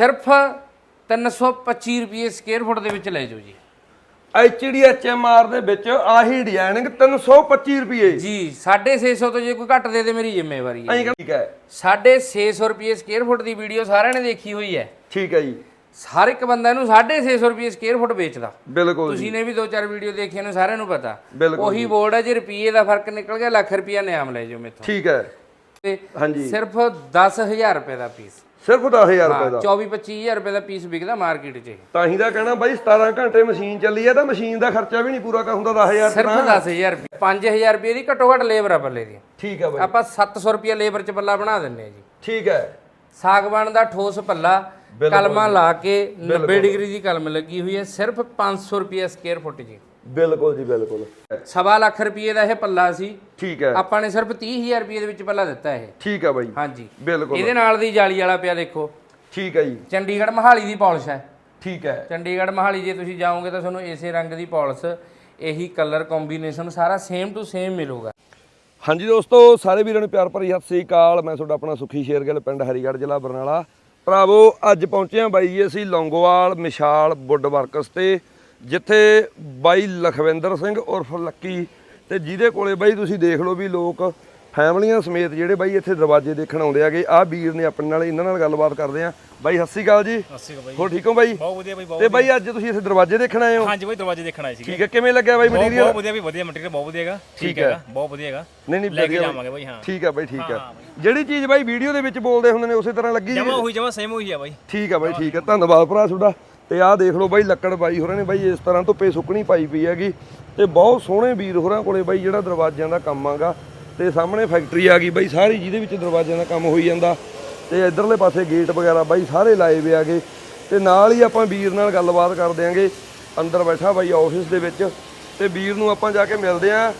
ਸਿਰਫ 325 ਰੁਪਏ square foot ਦੇ ਵਿੱਚ ਲੈ ਜਾਓ ਜੀ। ਐਚਐਮਆਰ ਦੇ ਵਿੱਚ ਆਹੀ ਡਿਜ਼ਾਈਨਿੰਗ 325 ਰੁਪਏ। ਜੀ 650 ਤੋਂ ਜੇ ਕੋਈ ਘੱਟ ਦੇ ਦੇ ਮੇਰੀ ਜ਼ਿੰਮੇਵਾਰੀ ਹੈ ਐਂ ਕਹਿੰਦਾ ਠੀਕ ਹੈ। 650 ਰੁਪਏ ਸਕੁਅਰ ਫੁੱਟ ਦੀ ਵੀਡੀਓ ਸਾਰਿਆਂ ਨੇ ਦੇਖੀ ਹੋਈ ਹੈ। ਠੀਕ ਹੈ ਜੀ। ਹਰ ਇੱਕ ਬੰਦਾ ਇਹਨੂੰ 650 ਰੁਪਏ ਸਕੁਅਰ ਫੁੱਟ ਵੇਚਦਾ। ਬਿਲਕੁਲ ਜੀ। ਤੁਸੀਂ ਨੇ ਵੀ ਦੋ ਚਾਰ ਵੀਡੀਓ ਦੇਖੀਆਂ ਨੇ ਸਾਰਿਆਂ ਨੂੰ ਪਤਾ। ਬਿਲਕੁਲ ਉਹੀ ਬੋਰਡ ਹੈ ਜੇ ਰੁਪਏ ਦਾ ਫ਼ਰਕ ਨਿਕਲ ਗਿਆ ਲੱਖ ਰੁਪਿਆ ਨਿਆਮ ਲੈ ਜਾਓ ਮੇਥੋਂ। ਠੀਕ ਹੈ। ਤੇ ਹਾਂਜੀ। ਸਿਰਫ 10000 ਰੁਪਏ ਦਾ ਪੀਸ ਸਿਰਫ 10000 ਰੁਪਏ ਦਾ। 24 25000 ਰੁਪਏ ਦਾ ਪੀਸ ਵਿਕਦਾ ਮਾਰਕੀਟ 'ਚ। ਤਾਂ ਹੀ ਦਾ ਕਹਿਣਾ ਬਾਈ 17 ਘੰਟੇ ਮਸ਼ੀਨ ਚੱਲੀ ਹੈ ਤਾਂ ਮਸ਼ੀਨ ਦਾ ਖਰਚਾ ਵੀ ਨਹੀਂ ਪੂਰਾ ਕਰ ਹੁੰਦਾ 10000 ਸਿਰਫ 10000 ਰੁਪਏ 5000 ਰੁਪਏ ਦੀ ਘੱਟੋ ਘੱਟ ਲੇਬਰ ਆ ਬੱਲੇ ਦੀ। ਠੀਕ ਹੈ ਬਾਈ। ਆਪਾਂ 700 ਰੁਪਏ ਲੇਬਰ 'ਚ ਪੱਲਾ ਬਣਾ ਦਿੰਨੇ ਆ ਜੀ। ਠੀਕ ਹੈ ਸਾਗਵਾਨ ਦਾ ਠੋਸ ਪੱਲਾ ਕਲਮਾਂ ਲਾ ਕੇ 90 ਡਿਗਰੀ ਦੀ ਕਲਮ ਲੱਗੀ ਹੋਈ ਹੈ ਸਿਰਫ 500 ਰੁਪਏ ਸਕੁਅਰ ਫੁੱਟ ਜੀ ਬਿਲਕੁਲ ਜੀ ਬਿਲਕੁਲ। ਸਵਾ ਲੱਖ ਰੁਪਏ ਦਾ ਇਹ ਪੱਲਾ ਸੀ। ਠੀਕ ਹੈ। ਆਪਾਂ ਨੇ ਸਿਰਫ 30000 ਰੁਪਏ ਦੇ ਵਿੱਚ ਪੱਲਾ ਦਿੱਤਾ ਇਹ। ਠੀਕ ਹੈ ਬਾਈ। ਹਾਂਜੀ। ਬਿਲਕੁਲ। ਇਹਦੇ ਨਾਲ ਦੀ ਜਾਲੀ ਵਾਲਾ ਪਿਆ ਦੇਖੋ। ਠੀਕ ਹੈ ਜੀ। ਚੰਡੀਗੜ੍ਹ ਮਹਾਲੀ ਦੀ ਪਾਲਿਸ਼ ਹੈ। ਠੀਕ ਹੈ। ਚੰਡੀਗੜ੍ਹ ਮਹਾਲੀ ਜੇ ਤੁਸੀਂ ਜਾਓਗੇ ਤਾਂ ਤੁਹਾਨੂੰ ਇਸੇ ਰੰਗ ਦੀ ਪਾਲਿਸ਼ ਇਹੀ ਕਲਰ ਕੰਬੀਨੇਸ਼ਨ ਸਾਰਾ ਸੇਮ ਟੂ ਸੇਮ ਮਿਲੂਗਾ। ਹਾਂਜੀ ਦੋਸਤੋ ਸਾਰੇ ਵੀਰਾਂ ਨੂੰ ਪਿਆਰ ਭਰੀ ਸਤਿ ਸ੍ਰੀ ਅਕਾਲ। ਮੈਂ ਤੁਹਾਡਾ ਆਪਣਾ ਸੁਖੀ ਸ਼ੇਰਗਿੱਲ ਪਿੰਡ ਹਰੀਗੜ੍ਹ ਜ਼ਿਲ੍ਹਾ ਬਰਨਾਲਾ। ਭਰਾਵੋ ਅੱਜ ਪਹੁੰਚੇ ਹਾਂ ਬਾਈ ਜੀ ਅਸੀਂ ਲੌਂਗੋਵਾਲ ਮਿਸ਼ਾਲ ਵੁੱਡ ਵਰਕਸ ਤੇ। ਜਿੱਥੇ ਬਾਈ ਲਖਵਿੰਦਰ ਸਿੰਘ ਉਰਫ ਲੱਕੀ ਤੇ ਜਿਹਦੇ ਕੋਲੇ ਬਾਈ ਤੁਸੀਂ ਦੇਖ ਲਓ ਵੀ ਲੋਕ ਫੈਮਲੀਆਂ ਸਮੇਤ ਜਿਹੜੇ ਬਾਈ ਇੱਥੇ ਦਰਵਾਜ਼ੇ ਦੇਖਣ ਆਉਂਦੇ ਆਗੇ ਆਹ ਵੀਰ ਨੇ ਆਪਣੇ ਨਾਲ ਇਹਨਾਂ ਨਾਲ ਗੱਲਬਾਤ ਕਰਦੇ ਆ ਬਾਈ ਸਤਿ ਸ੍ਰੀ ਅਕਾਲ ਜੀ। ਅਸੀਂ ਬਾਈ। ਹੋਰ ਠੀਕ ਹੋ ਬਾਈ? ਬਹੁਤ ਵਧੀਆ ਬਾਈ ਬਹੁਤ ਤੇ ਬਾਈ ਅੱਜ ਤੁਸੀਂ ਇੱਥੇ ਦਰਵਾਜ਼ੇ ਦੇਖਣ ਆਏ ਹੋ? ਹਾਂਜੀ ਬਾਈ ਦਰਵਾਜ਼ੇ ਦੇਖਣ ਆਏ ਸੀਗੇ। ਠੀਕ ਹੈ ਕਿਵੇਂ ਲੱਗਿਆ ਬਾਈ ਮਟੀਰੀਅਲ ਬਹੁਤ ਵਧੀਆ ਵੀ ਵਧੀਆ ਮਟੀਰੀਅਲ ਬਹੁਤ ਵਧੀਆ ਹੈਗਾ। ਠੀਕ ਹੈ। ਹੈਗਾ ਬਹੁਤ ਵਧੀਆ ਹੈਗਾ। ਨਹੀਂ ਨਹੀਂ ਲੈ ਕੇ ਜਾਵਾਂਗੇ ਬਾਈ ਹਾਂ। ਠੀਕ ਹੈ ਬਾਈ ਠੀਕ ਹੈ। ਜਿਹੜੀ ਚੀਜ਼ ਬਾਈ ਵੀਡੀਓ ਦੇ ਵਿੱਚ ਬੋਲਦੇ ਹੁੰਦੇ ਨੇ ਉਸੇ ਤਰ੍ਹਾਂ ਲੱਗੀ ਜਮਾ ਉਹੀ ਜਮਾ ਸੇਮ ਉਹੀ ਆ ਬਾਈ। ਠੀਕ ਹੈ ਬਾਈ ਠੀਕ ਹੈ। ਧੰਨਵਾਦ ਭਰਾ ਤੁਹਾਡਾ। ਤੇ ਆਹ ਦੇਖ ਲਓ ਬਾਈ ਲੱਕੜ ਬਾਈ ਹੋਰਾਂ ਨੇ ਬਾਈ, ਇਸ ਤਰ੍ਹਾਂ ਧੁੱਪੇ ਸੁੱਕਣੀ ਪਾਈ ਪਈ ਹੈਗੀ ਤੇ ਬਹੁਤ ਸੋਹਣੇ ਵੀਰ ਹੋਰਾਂ ਕੋਲੇ ਬਾਈ ਜਿਹੜਾ ਦਰਵਾਜ਼ਿਆਂ ਦਾ ਕੰਮ ਆਗਾ ਤੇ ਸਾਹਮਣੇ ਫੈਕਟਰੀ ਆ ਗਈ ਬਾਈ, ਸਾਰੀ ਜਿਹਦੇ ਵਿੱਚ ਦਰਵਾਜ਼ਿਆਂ ਦਾ ਕੰਮ ਹੋਈ ਜਾਂਦਾ ਤੇ ਇਧਰਲੇ ਪਾਸੇ ਗੇਟ ਵਗੈਰਾ ਬਾਈ ਸਾਰੇ ਲਾਏ ਵੇ ਆਗੇ ਤੇ ਨਾਲ ਹੀ ਆਪਾਂ ਵੀਰ ਨਾਲ ਗੱਲਬਾਤ ਕਰ ਦਿਆਂਗੇ, ਅੰਦਰ ਬੈਠਾ ਬਾਈ ਆਫਿਸ ਦੇ ਵਿੱਚ ਤੇ ਵੀਰ ਨੂੰ ਆਪਾਂ ਜਾ ਕੇ ਮਿਲਦੇ ਆਂ।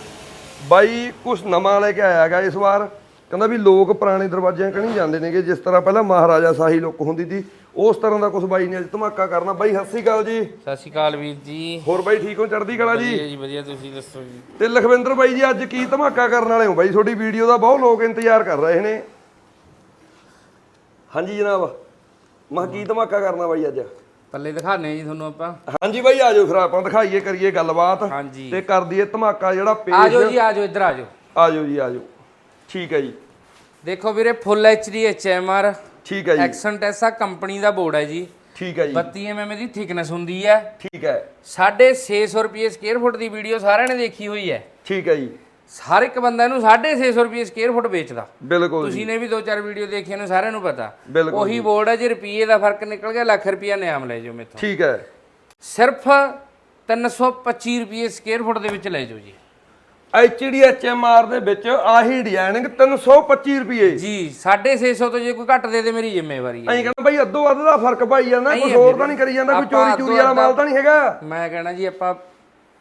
ਬਾਈ ਕੁਛ ਨਵਾਂ ਲੈ ਕੇ ਆਇਆ ਹੈਗਾ ਇਸ ਵਾਰ, ਕਹਿੰਦਾ ਵੀ ਲੋਕ ਪੁਰਾਣੇ ਦਰਵਾਜ਼ਿਆਂ ਕਣੀ ਜਾਂਦੇ ਨੇਗੇ, ਜਿਸ ਤਰ੍ਹਾਂ ਪਹਿਲਾਂ ਮਹਾਰਾਜਾ ਸਾਹੀ ਲੁੱਕ ਹੁੰਦੀ ਸੀ ਉਸ ਤਰ੍ਹਾਂ ਦਾ ਕੁਛ ਬਾਈ ਨੇ ਅੱਜ ਧਮਾਕਾ ਕਰਨਾ। ਬਾਈ ਸਤਿ ਸ੍ਰੀ ਅਕਾਲ ਜੀ। ਸਤਿ ਸ਼੍ਰੀ ਅਕਾਲ ਵੀਰ ਜੀ। ਹੋਰ ਬਾਈ ਠੀਕ ਹੋ? ਚੜ੍ਹਦੀ ਕਲਾ ਜੀ? ਵਧੀਆ ਜੀ ਵਧੀਆ। ਤੁਸੀਂ ਦੱਸੋ ਜੀ? ਤੇ ਲਖਵਿੰਦਰ ਬਾਈ ਜੀ ਅੱਜ ਕੀ ਧਮਾਕਾ ਕਰਨ ਵਾਲੇ ਹੋ? ਬਾਈ ਤੁਹਾਡੀ ਵੀਡੀਓ ਦਾ ਬਹੁਤ ਲੋਕ ਇੰਤਜ਼ਾਰ ਕਰ ਰਹੇ ਨੇ। ਹਾਂਜੀ ਜਨਾਬ। ਮੈਂ ਕੀ ਧਮਾਕਾ ਕਰਨਾ ਬਾਈ ਅੱਜ? ਪੱਲੇ ਦਿਖਾਣੇ ਜੀ ਤੁਹਾਨੂੰ ਆਪਾਂ। ਹਾਂਜੀ ਬਾਈ ਆਜੋ ਫਿਰ ਆਪਾਂ ਦਿਖਾਈਏ ਕਰੀਏ ਗੱਲਬਾਤ। ਹਾਂਜੀ। ਤੇ ਕਰ ਦਈਏ ਧਮਾਕਾ ਜਿਹੜਾ ਆ ਜਾਓ ਪੇਸ਼ ਜੀ ਆ ਜਾਓ ਇੱਧਰ ਆ ਜਾਓ। ਆਜੋ ਜੀ ਆਜੋ ਠੀਕ ਹੈ ਜੀ। ਦੇਖੋ ਵੀਰੇ ਫੁੱਲ ਐਚਡੀ ਐਚਐਮਆਰ ਠੀਕ ਹੈ ਜੀ। ਐਕਸੈਂਟ ਐਸਾ ਕੰਪਨੀ ਦਾ ਬੋਰਡ ਹੈ ਜੀ। ਠੀਕ ਹੈ ਜੀ। 32 mm ਦੀ ਥਿਕਨੈਸ ਹੁੰਦੀ ਹੈ। ਠੀਕ ਹੈ। 650 ਰੁਪਏ ਸਕੁਅਰ ਫੁੱਟ ਦੀ ਵੀਡੀਓ ਸਾਰਿਆਂ ਨੇ ਦੇਖੀ ਹੋਈ ਹੈ। ਠੀਕ ਹੈ ਜੀ। ਹਰ ਇੱਕ ਬੰਦਾ ਇਹਨੂੰ 650 ਰੁਪਏ ਸਕੁਅਰ ਫੁੱਟ ਵੇਚਦਾ। ਬਿਲਕੁਲ ਤੁਸੀਂ ਨੇ ਵੀ ਦੋ ਚਾਰ ਵੀਡੀਓ ਦੇਖੀਆਂ ਨੇ ਸਾਰਿਆਂ ਨੂੰ ਪਤਾ। ਉਹੀ ਬੋਰਡ ਹੈ ਜੇ ਰੁਪਏ ਦਾ ਫ਼ਰਕ ਨਿਕਲ ਗਿਆ ਲੱਖ ਰੁਪਿਆ ਨਿਆਮ ਲੈ ਜਾਓ ਮੇਥੋਂ। ਠੀਕ ਹੈ। ਸਿਰਫ 325 ਰੁਪਏ ਸਕੁਅਰ ਫੁੱਟ ਦੇ ਵਿੱਚ ਲੈ ਜਾਓ ਜੀ। ਐਚਐਮਆਰ ਦੇ ਵਿੱਚ ਆਹੀ ਡਿਜ਼ਾਈਨਿੰਗ 325 ਰੁਪਏ। ਜੀ 650 ਤੋਂ ਜੇ ਕੋਈ ਘੱਟ ਦੇ ਦੇ ਮੇਰੀ ਜ਼ਿੰਮੇਵਾਰੀ ਹੈ। ਐਂ ਕਹਿੰਦਾ ਬਾਈ ਅੱਧੋ ਅੱਧ ਦਾ ਫ਼ਰਕ ਪਾਈ ਜਾਂਦਾ ਨਹੀਂ ਹੈ ਹੋਰ। ਤਾਂ ਨਹੀਂ ਕਰੀ ਜਾਂਦਾ ਕੋਈ ਚੋਰੀ ਚੂਰੀ ਵਾਲਾ ਮਾਲ ਤਾਂ ਨਹੀਂ ਹੈਗਾ। ਮੈਂ ਕਹਿਣਾ ਜੀ ਆਪਾਂ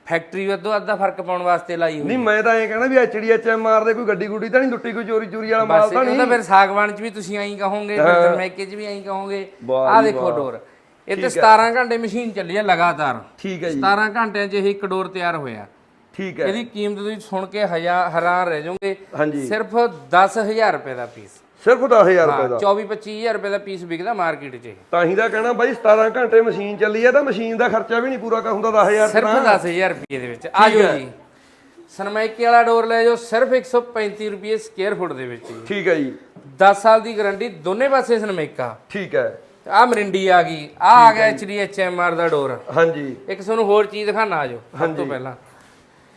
ਫੈਕਟਰੀ ਵੱਧੋ ਅੱਧਾ ਫ਼ਰਕ ਪਾਉਣ ਵਾਸਤੇ ਲਾਈ ਹੋਈ ਨਹੀਂ ਮੈਂ ਤਾਂ ਐਂ ਕਹਿਣਾ ਵੀ ਐਚਐਮਆਰ ਦੇ ਕੋਈ ਗੱਡੀ ਗੁੱਡੀ ਤਾਂ ਨਹੀਂ ਲੁੱਟੀ ਕੋਈ ਚੋਰੀ ਚੂਰੀ ਵਾਲਾ ਮਾਲ ਬਸ ਤਾਂ ਇਹ ਤਾਂ ਨਹੀਂ ਫਿਰ ਸਾਗਵਾਨ ਚ ਵੀ ਤੁਸੀਂ ਐਂ ਕਹੋਗੇ ਫਿਰ ਸਰਮੈਕੇ ਚ ਵੀ ਐਂ ਕਹੋਗੇ। ਆਹ ਦੇਖੋ ਡੋਰ। ਇਹ ਤੇ 17 ਘੰਟੇ ਮਸ਼ੀਨ ਚੱਲੀ ਹੈ ਲਗਾਤਾਰ। ਠੀਕ ਹੈ ਜੀ। 17 ਘੰਟਿਆਂ 'ਚ ਇਹ ਇੱਕ ਡੋਰ ਤਿਆਰ ਹੋਇਆ। ਠੀਕ ਹੈ। ਇਹਦੀ ਕੀਮਤ ਤੁਸੀਂ ਸੁਣ ਕੇ ਹਜ਼ਾਰ ਹੈਰਾਨ ਰਹਿ ਜਾਓਗੇ। ਹਾਂਜੀ। ਸਿਰਫ 10000 ਰੁਪਏ ਦਾ ਪੀਸ ਸਿਰਫ 10000 ਰੁਪਏ ਦਾ। 24 25000 ਰੁਪਏ ਦਾ ਪੀਸ ਵਿਕਦਾ ਮਾਰਕੀਟ 'ਚ। ਤਾਂ ਹੀ ਦਾ ਕਹਿਣਾ ਬਾਈ 17 ਘੰਟੇ ਮਸ਼ੀਨ ਚੱਲੀ ਹੈ ਤਾਂ ਮਸ਼ੀਨ ਦਾ ਖਰਚਾ ਵੀ ਨਹੀਂ ਪੂਰਾ ਕਰ ਹੁੰਦਾ 10000 ਸਿਰਫ 10000 ਰੁਪਏ ਦੇ ਵਿੱਚ। ਆ ਜਾਓ ਜੀ। ਸਰਮਾਈਕੇ ਵਾਲਾ ਡੋਰ ਲੈ ਜਾਓ ਸਿਰਫ 135 ਰੁਪਏ ਸਕੁਅਰ ਫੁੱਟ ਦੇ ਵਿੱਚ ਠੀਕ ਹੈ ਜੀ। 10 ਸਾਲ ਦੀ ਗਾਰੰਟੀ ਦੋਨੇ ਪਾਸੇ ਸਰਮਾਈਕਾ ਠੀਕ ਹੈ। ਆ ਮਰਿੰਡੀ ਆ ਗਈ। ਆ ਆ ਗਿਆ ਐਚਡੀਐਚਐਮਆਰ ਦਾ ਡੋਰ ਹਾਂਜੀ। ਇੱਕ ਤੁਹਾਨੂੰ ਹੋਰ ਚੀਜ਼ ਦਿਖਾਣਾ ਆ ਜਾਓ ਸਭ ਤੋਂ ਪਹਿਲਾਂ।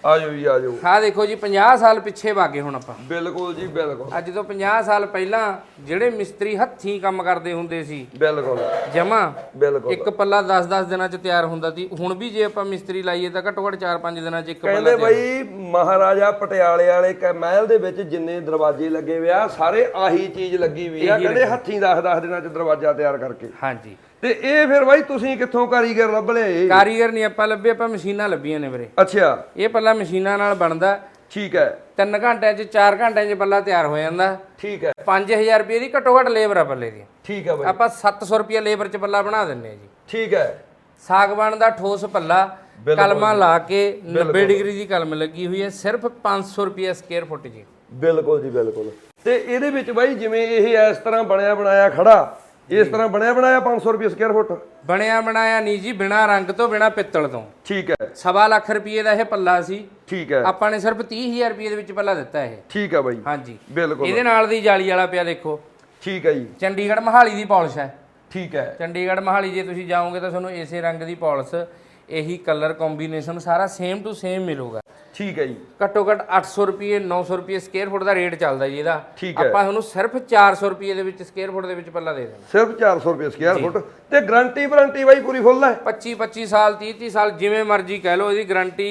ਆਜੋ ਜੀ ਆਜੋ। ਆ ਦੇਖੋ ਜੀ 50 ਸਾਲ ਪਿੱਛੇ ਵਾਗੇ ਹੁਣ ਆਪਾਂ। ਬਿਲਕੁਲ ਜੀ ਬਿਲਕੁਲ। ਅੱਜ ਤੋਂ 50 ਸਾਲ ਪਹਿਲਾਂ ਜਿਹੜੇ ਮਿਸਤਰੀ ਹੱਥੀਂ ਕੰਮ ਕਰਦੇ ਹੁੰਦੇ ਸੀ ਬਿਲਕੁਲ। ਜਮਾ ਬਿਲਕੁਲ। ਇੱਕ ਪੱਲਾ 10-10 ਦਿਨਾਂ ਚ ਤਿਆਰ ਹੁੰਦਾ ਸੀ। ਹੁਣ ਵੀ ਜੇ ਆਪਾਂ ਮਿਸਤਰੀ ਲਾਈਏ ਤਾਂ ਘੱਟੋ ਘੱਟ 4-5 ਦਿਨਾਂ ਚ ਇੱਕ ਪੱਲਾ ਕਹਿੰਦੇ ਬਈ ਮਹਾਰਾਜਾ ਪਟਿਆਲੇ ਵਾਲੇ ਕ ਮਹਿਲ ਦੇ ਵਿੱਚ ਜਿੰਨੇ ਦਰਵਾਜ਼ੇ ਲੱਗੇ ਹੋਏ ਆ ਸਾਰੇ ਆਹੀ ਚੀਜ਼ ਲੱਗੀ ਹੋਈ ਆ ਕਹਿੰਦੇ ਹੱਥੀਂ 10-10 ਦਿਨਾਂ ਚ ਦਰਵਾਜ਼ਾ ਤਿਆਰ ਕਰਕੇ। ਹਾਂਜੀ। ਤੇ ਇਹ ਫਿਰ ਬਾਈ ਤੁਸੀਂ ਕਿੱਥੋਂ ਕਾਰੀਗਰ ਲੱਭ ਲਏ ਕਾਰੀਗਰ ਨਹੀਂ ਆਪਾਂ ਲੱਭੇ ਆਪਾਂ ਮਸ਼ੀਨਾਂ ਲੱਭੀਆਂ ਨੇ ਵੀਰੇ। ਅੱਛਾ। ਇਹ ਪੱਲਾ ਮਸ਼ੀਨਾਂ ਨਾਲ ਬਣਦਾ। ਠੀਕ ਹੈ। 3 ਘੰਟਿਆਂ ਚ 4 ਘੰਟਿਆਂ ਚ ਪੱਲਾ ਤਿਆਰ ਹੋ ਜਾਂਦਾ। ਠੀਕ ਹੈ। 5000 ਰੁਪਏ ਦੀ ਘੱਟੋ ਘੱਟ ਲੇਬਰ ਆ ਪੱਲੇ ਦੀ। ਠੀਕ ਹੈ ਬਾਈ। ਆਪਾਂ 700 ਰੁਪਏ ਲੇਬਰ ਚ ਪੱਲਾ ਬਣਾ ਦਿੰਨੇ ਆ ਜੀ। ਠੀਕ ਹੈ। ਸਾਗਵਾਨ ਦਾ ਠੋਸ ਪੱਲਾ ਕਲਮਾਂ ਲਾ ਕੇ 90 ਡਿਗਰੀ ਦੀ ਕਲਮ ਲੱਗੀ ਹੋਈ ਹੈ ਸਿਰਫ 500 ਰੁਪਏ ਸਕੁਅਰ ਫੁੱਟ ਜੀ ਬਿਲਕੁਲ ਜੀ ਬਿਲਕੁਲ। ਤੇ ਇਹਦੇ ਵਿੱਚ ਬਾਈ ਜਿਵੇਂ ਇਹ ਇਸ ਤਰ੍ਹਾਂ ਬਣਿਆ ਬਣਾਇਆ ਖੜਾ ਇਸ ਤਰ੍ਹਾਂ ਬਣਿਆ ਬਣਾਇਆ 500 ਰੁਪਏ ਸਕੁਅਰ ਫੁੱਟ ਬਣਿਆ ਬਣਾਇਆ ਨਹੀਂ ਜੀ ਬਿਨਾ ਰੰਗ ਤੋਂ ਬਿਨਾ ਪਿੱਤਲ ਤੋਂ। ਠੀਕ ਹੈ। ਸਵਾ ਲੱਖ ਰੁਪਏ ਦਾ ਇਹ ਪੱਲਾ ਸੀ। ਠੀਕ ਹੈ। ਆਪਾਂ ਨੇ ਸਿਰਫ 30000 ਰੁਪਏ ਦੇ ਵਿੱਚ ਪੱਲਾ ਦਿੱਤਾ ਇਹ। ਠੀਕ ਹੈ ਬਾਈ। ਹਾਂਜੀ। ਬਿਲਕੁਲ। ਇਹਦੇ ਨਾਲ ਦੀ ਜਾਲੀ ਵਾਲਾ ਪਿਆ ਦੇਖੋ। ਠੀਕ ਹੈ ਜੀ। ਚੰਡੀਗੜ੍ਹ ਮਹਾਲੀ ਦੀ ਪਾਲਿਸ਼ ਹੈ। ਠੀਕ ਹੈ। ਚੰਡੀਗੜ੍ਹ ਮਹਾਲੀ ਜੇ ਤੁਸੀਂ ਜਾਓਗੇ ਤਾਂ ਤੁਹਾਨੂੰ ਇਸੇ ਰੰਗ ਦੀ ਪਾਲਿਸ਼ ਇਹੀ ਕਲਰ ਕੰਬੀਨੇਸ਼ਨ ਸਾਰਾ ਸੇਮ ਟੂ ਸੇਮ ਮਿਲੂਗਾ। ਠੀਕ ਹੈ ਜੀ। ਘੱਟੋ ਘੱਟ 800 ਰੁਪਏ 900 ਰੁਪਏ ਸਕੁਅਰ ਫੁੱਟ ਦਾ ਰੇਟ ਚੱਲਦਾ ਜੀ ਇਹਦਾ। ਠੀਕ ਹੈ। ਆਪਾਂ ਤੁਹਾਨੂੰ ਸਿਰਫ 400 ਰੁਪਏ ਦੇ ਵਿੱਚ ਸਕੁਅਰ ਫੁੱਟ ਦੇ ਵਿੱਚ ਪੱਲਾ ਦੇ ਦੇਣਾ। ਸਿਰਫ 400 ਰੁਪਏ ਸਕੁਅਰ ਫੁੱਟ ਤੇ ਗਾਰੰਟੀ ਵਾਰੰਟੀ ਬਾਈ ਪੂਰੀ ਫੁੱਲ ਹੈ। 25 25 ਸਾਲ 30 30 ਸਾਲ ਜਿਵੇਂ ਮਰਜ਼ੀ ਕਹਿ ਲਓ ਇਹਦੀ ਗਾਰੰਟੀ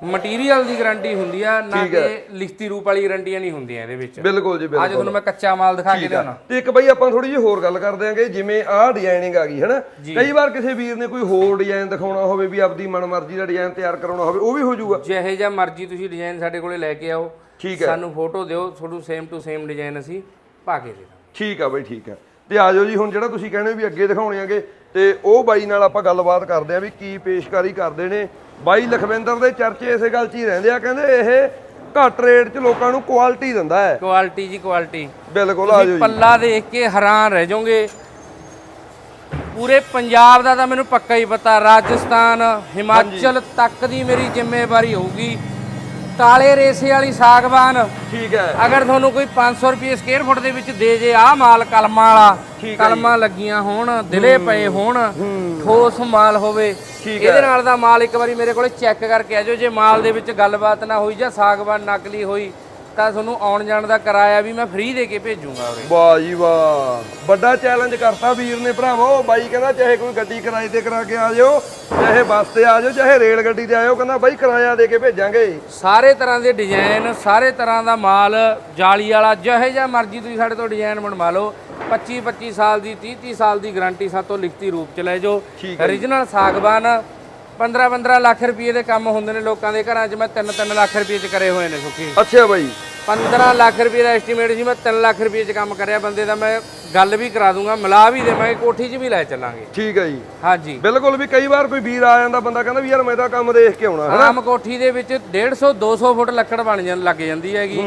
ਮਟੀਰੀਅਲ ਦੀ ਗਾਰੰਟੀ ਹੁੰਦੀ ਆ ਨਾ ਕਿ ਲਿਖਤੀ ਰੂਪ ਵਾਲੀ ਗਾਰੰਟੀਆਂ ਨਹੀਂ ਹੁੰਦੀਆਂ ਇਹਦੇ ਵਿੱਚ। ਬਿਲਕੁਲ ਜੀ ਅੱਜ ਬਿਲਕੁਲ। ਤੁਹਾਨੂੰ ਮੈਂ ਕੱਚਾ ਮਾਲ ਦਿਖਾ ਕੇ ਦੇਣਾ ਤੇ ਇੱਕ ਬਾਈ ਆਪਾਂ ਥੋੜੀ ਜਿਹੀ ਹੋਰ ਗੱਲ ਕਰਦੇ ਆਂਗੇ ਜਿਵੇਂ ਆਹ ਡਿਜ਼ਾਈਨਿੰਗ ਆ ਗਈ ਹੈਨਾ? ਕਈ ਵਾਰ ਕਿਸੇ ਵੀਰ ਨੇ ਕੋਈ ਹੋਰ ਡਿਜ਼ਾਈਨ ਦਿਖਾਉਣਾ ਹੋਵੇ ਵੀ ਆਪਦੀ ਮਨਮਰਜ਼ੀ ਦਾ ਡਿਜ਼ਾਈਨ ਤਿਆਰ ਕਰਾਉਣਾ ਹੋਵੇ ਉਹ ਵੀ ਹੋ ਜਾਊਗਾ। ਜਿਹੇ ਜਿਹਾ ਮਰਜ਼ੀ ਤੁਸੀਂ ਡਿਜ਼ਾਈਨ ਸਾਡੇ ਕੋਲੇ ਲੈ ਕੇ ਆਓ ਠੀਕ ਹੈ ਸਾਨੂੰ ਫੋਟੋ ਦਿਓ ਤੁਹਾਨੂੰ ਸੇਮ ਟੂ ਸੇਮ ਡਿਜ਼ਾਈਨ ਅਸੀਂ ਪਾ ਕੇ ਦੇ ਦਾਂਗੇ। ਠੀਕ ਆ ਬਾਈ ਠੀਕ ਆ। ਤੇ ਆ ਜਾਓ ਜੀ ਹੁਣ ਜਿਹੜਾ ਤੁਸੀਂ ਕਹਿੰਦੇ ਹੋ ਵੀ ਅੱਗੇ ਦਿਖਾਉਣੇ ਆਂਗੇ ਤੇ ਉਹ ਬਾਈ ਨਾਲ ਆਪਾਂ ਗੱਲਬਾਤ ਕਰਦੇ ਆਂ ਵੀ ਕੀ ਪੇਸ਼ਕਾਰੀ ਕਰਦੇ ਨੇ ਬਾਈ ਲਖਵਿੰਦਰ ਦੇ ਚਰਚੇ ਇਸੇ ਗੱਲ 'ਚ ਹੀ ਰਹਿੰਦੇ ਆ ਕਹਿੰਦੇ ਇਹ ਘੱਟ ਰੇਟ 'ਚ ਲੋਕਾਂ ਨੂੰ ਕੁਆਲਿਟੀ ਦਿੰਦਾ ਹੈ। ਕੁਆਲਿਟੀ ਜੀ ਕੁਆਲਿਟੀ। ਬਿਲਕੁਲ ਆ ਜਾਓ ਜੀ। ਪੱਲਾ ਦੇਖ ਕੇ ਹੈਰਾਨ ਰਹਿ ਜਾਓਗੇ। ਪੂਰੇ ਪੰਜਾਬ ਦਾ ਤਾਂ ਮੈਨੂੰ ਪੱਕਾ ਹੀ ਪਤਾ ਰਾਜਸਥਾਨ ਹਿਮਾਚਲ ਤੱਕ ਦੀ ਮੇਰੀ ਜ਼ਿੰਮੇਵਾਰੀ ਹੋਊਗੀ। ਕਾਲੇ ਰੇਸੇ ਵਾਲੀ ਸਾਗਵਾਨ। ਠੀਕ ਹੈ। ਅਗਰ ਤੁਹਾਨੂੰ ਕੋਈ 500 ਰੁਪਏ ਸਕੁਅਰ ਫੁੱਟ ਦੇ ਵਿੱਚ ਦੇ ਜੇ ਆਹ ਮਾਲ ਕਲਮਾਂ ਵਾਲਾ ਕਲਮਾਂ ਲੱਗੀਆਂ ਹੋਣ ਦਿਲੇ ਪਏ ਹੋਣ ਠੋਸ ਮਾਲ ਹੋਵੇ ਇਹਦੇ ਨਾਲ ਦਾ ਮਾਲ ਇੱਕ ਵਾਰੀ ਮੇਰੇ ਕੋਲੇ ਚੈੱਕ ਕਰਕੇ ਆਜੋ ਜੇ ਮਾਲ ਦੇ ਵਿੱਚ ਗੱਲਬਾਤ ਨਾ ਹੋਈ ਜਾਂ ਸਾਗਵਾਨ ਨਕਲੀ ਹੋਈ ਤਾਂ ਤੁਹਾਨੂੰ ਆਉਣ ਜਾਣ ਦਾ ਕਿਰਾਇਆ ਵੀ ਮੈਂ ਫ੍ਰੀ ਦੇ ਕੇ ਭੇਜੂਗਾ ਉਰੇ। ਵਾਹ ਜੀ ਵਾਹ। ਵੱਡਾ ਚੈਲੰਜ ਕਰਤਾ ਵੀਰ ਨੇ ਭਰਾਵੋ। ਬਾਈ ਕਹਿੰਦਾ ਚਾਹੇ ਕੋਈ ਗੱਡੀ ਕਿਰਾਏ ਤੇ ਕਰਾ ਕੇ ਆ ਜਾਓ ਚਾਹੇ ਬੱਸ ਤੇ ਆ ਜਾਓ ਚਾਹੇ ਰੇਲ ਗੱਡੀ ਤੇ ਆਇਓ ਕਹਿੰਦਾ ਬਾਈ ਕਿਰਾਇਆ ਦੇ ਕੇ ਭੇਜਾਂਗੇ। ਸਾਰੇ ਤਰ੍ਹਾਂ ਦੇ ਡਿਜ਼ਾਈਨ ਸਾਰੇ ਤਰ੍ਹਾਂ ਦਾ ਮਾਲ ਜਾਲੀ ਵਾਲਾ ਜਿਹੇ ਜਿਹਾ ਮਰਜ਼ੀ ਤੁਸੀਂ ਸਾਡੇ ਤੋਂ ਡਿਜ਼ਾਈਨ ਬਣਵਾ ਲਓ। 25 25 ਸਾਲ ਦੀ 30 30 ਸਾਲ ਦੀ ਗਾਰੰਟੀ ਸਾਤੋਂ ਲਿਖਤੀ ਰੂਪ ਚ ਲੈ ਜਾਓ। origignal ਸਾਗਵਾਨ 15 15 ਲੱਖ ਰੁਪਏ ਦੇ ਕੰਮ ਹੁੰਦੇ ਨੇ ਲੋਕਾਂ ਦੇ ਘਰਾਂ 'ਚ। ਮੈਂ 3 3 ਲੱਖ ਰੁਪਏ 'ਚ ਕਰੇ ਹੋਏ ਨੇ ਸੁਖੀ। ਅੱਛਾ ਬਾਈ। 15 ਲੱਖ ਰੁਪਏ ਦਾ ਐਸਟੀਮੇਟ ਸੀ ਮੈਂ 3 ਲੱਖ ਰੁਪਏ 'ਚ ਕੰਮ ਕਰਿਆ ਬੰਦੇ ਦਾ ਮੈਂ ਗੱਲ ਵੀ ਕਰਾ ਦੂੰਗਾ ਮਿਲਾ ਵੀ ਦੇਵਾਂਗੇ ਕੋਠੀ 'ਚ ਵੀ ਲੈ ਚੱਲਾਂਗੇ। ਠੀਕ ਹੈ ਜੀ। ਹਾਂਜੀ। ਬਿਲਕੁਲ ਵੀ ਕਈ ਵਾਰ ਕੋਈ ਵੀਰ ਆ ਜਾਂਦਾ ਬੰਦਾ ਕਹਿੰਦਾ ਵੀ ਯਾਰ ਮੈਂ ਤਾਂ ਕੰਮ ਦੇਖ ਕੇ ਆਉਣਾ ਆਮ ਕੋਠੀ ਦੇ ਵਿੱਚ 150 200 ਫੁੱਟ ਲੱਕੜ ਬਣ ਜਾਂ ਲੱਗ ਜਾਂਦੀ ਹੈਗੀ।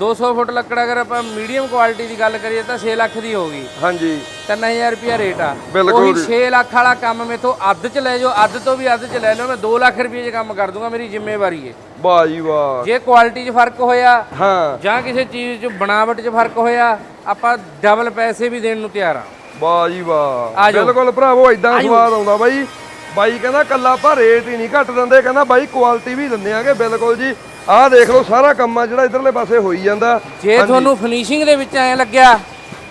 200 ਫੁੱਟ ਲੱਕੜ ਅਗਰ ਆਪਾਂ ਮੀਡੀਅਮ ਕੁਆਲਿਟੀ ਦੀ ਗੱਲ ਕਰੀਏ ਤਾਂ 6 ਲੱਖ ਦੀ ਹੋਗੀ ਹਾਂਜੀ। 3000 ਰੁਪਿਆ ਰੇਟ ਆ। ਉਹੀ 6 ਲੱਖ ਵਾਲਾ ਕੰਮ ਮੇਥੋਂ ਅੱਧ ਚ ਲੈ ਜਾਓ ਅੱਧ ਤੋਂ ਵੀ ਅੱਧ ਚ ਲੈ ਲਓ ਮੈਂ 2 ਲੱਖ ਰੁਪਏ 'ਚ ਕੰਮ ਕਰ ਦੂੰਗਾ ਮੇਰੀ ਜ਼ਿੰਮੇਵਾਰੀ ਹੈ ਵਾਹ ਜੀ ਵਾਹ। ਜੇ ਕੁਆਲਿਟੀ 'ਚ ਫ਼ਰਕ ਹੋਇਆ ਹਾਂ। ਜਾਂ ਕਿਸੇ ਚੀਜ਼ 'ਚ ਬਣਾਵਟ 'ਚ ਫ਼ਰਕ ਹੋਇਆ ਆਪਾਂ ਡਬਲ ਪੈਸੇ ਵੀ ਦੇਣ ਨੂੰ ਤਿਆਰ ਆ। ਵਾਹ ਜੀ ਵਾਹ। ਬਿਲਕੁਲ ਭਰਾਵੋ ਇਦਾਂ ਸਵਾਦ ਆਉਂਦਾ ਬਾਈ। ਬਾਈ ਕਹਿੰਦਾ ਕੱਲਾ ਆਪਾਂ ਰੇਟ ਹੀ ਨਹੀਂ ਘੱਟ ਦਿੰਦੇ ਕਹਿੰਦਾ ਬਾਈ ਕੁਆਲਿਟੀ ਵੀ ਦਿੰਦੇ ਆਗੇ ਬਿਲਕੁਲ ਜੀ। ਆਹ ਦੇਖ ਲਓ ਸਾਰਾ ਕੰਮ ਆ ਜਿਹੜਾ ਇਧਰਲੇ ਪਾਸੇ ਹੋਈ ਜਾਂਦਾ। ਜੇ ਤੁਹਾਨੂੰ ਫਿਨਿਸ਼ਿੰਗ ਦੇ ਵਿੱਚ ਐ ਲੱਗਿਆ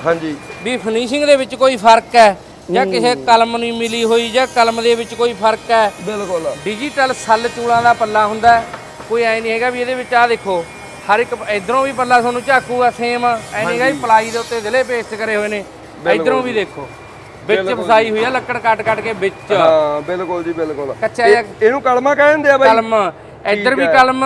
ਹਾਂਜੀ। ਵੀ ਫਿਨਿਸ਼ਿੰਗ ਦੇ ਵਿੱਚ ਕੋਈ ਫ਼ਰਕ ਹੈ ਜਾਂ ਕਿਸੇ ਕਲਮ ਨਹੀਂ ਮਿਲੀ ਹੋਈ ਜਾਂ ਕਲਮ ਦੇ ਵਿੱਚ ਕੋਈ ਫ਼ਰਕ ਹੈ ਬਿਲਕੁਲ। ਡਿਜੀਟਲ ਸੱਲ ਚੂਲਾਂ ਦਾ ਪੱਲਾ ਹੁੰਦਾ ਹੈ। ਕੋਈ ਐ ਨਹੀਂ ਹੈਗਾ ਵੀ ਇਹਦੇ ਵਿੱਚ ਆ ਦੇਖੋ ਹਰ ਇੱਕ ਇਧਰੋਂ ਵੀ ਪੱਲਾ ਤੁਹਾਨੂੰ ਝਾਕੂਗਾ ਸੇਮ ਐ ਨਹੀਂ ਹੈਗਾ ਵੀ ਪਲਾਈ ਦੇ ਉੱਤੇ ਜ਼ਿਲ੍ਹੇ ਪੇਸਟ ਕਰੇ ਹੋਏ ਨੇ। ਇਧਰੋਂ ਵੀ ਦੇਖੋ ਵਿੱਚ ਫਸਾਈ ਹੋਈ ਆ ਲੱਕੜ ਕੱਟ ਕੱਟ ਕੇ ਵਿੱਚ ਹਾਂ ਬਿਲਕੁਲ ਜੀ ਬਿਲਕੁਲ। ਕੱਚਾ ਇਹਨੂੰ ਕਲਮਾ ਕਹਿੰਦੇ ਆ ਬਾਈ? ਕਲਮ। ਇੱਧਰ ਵੀ ਕਲਮ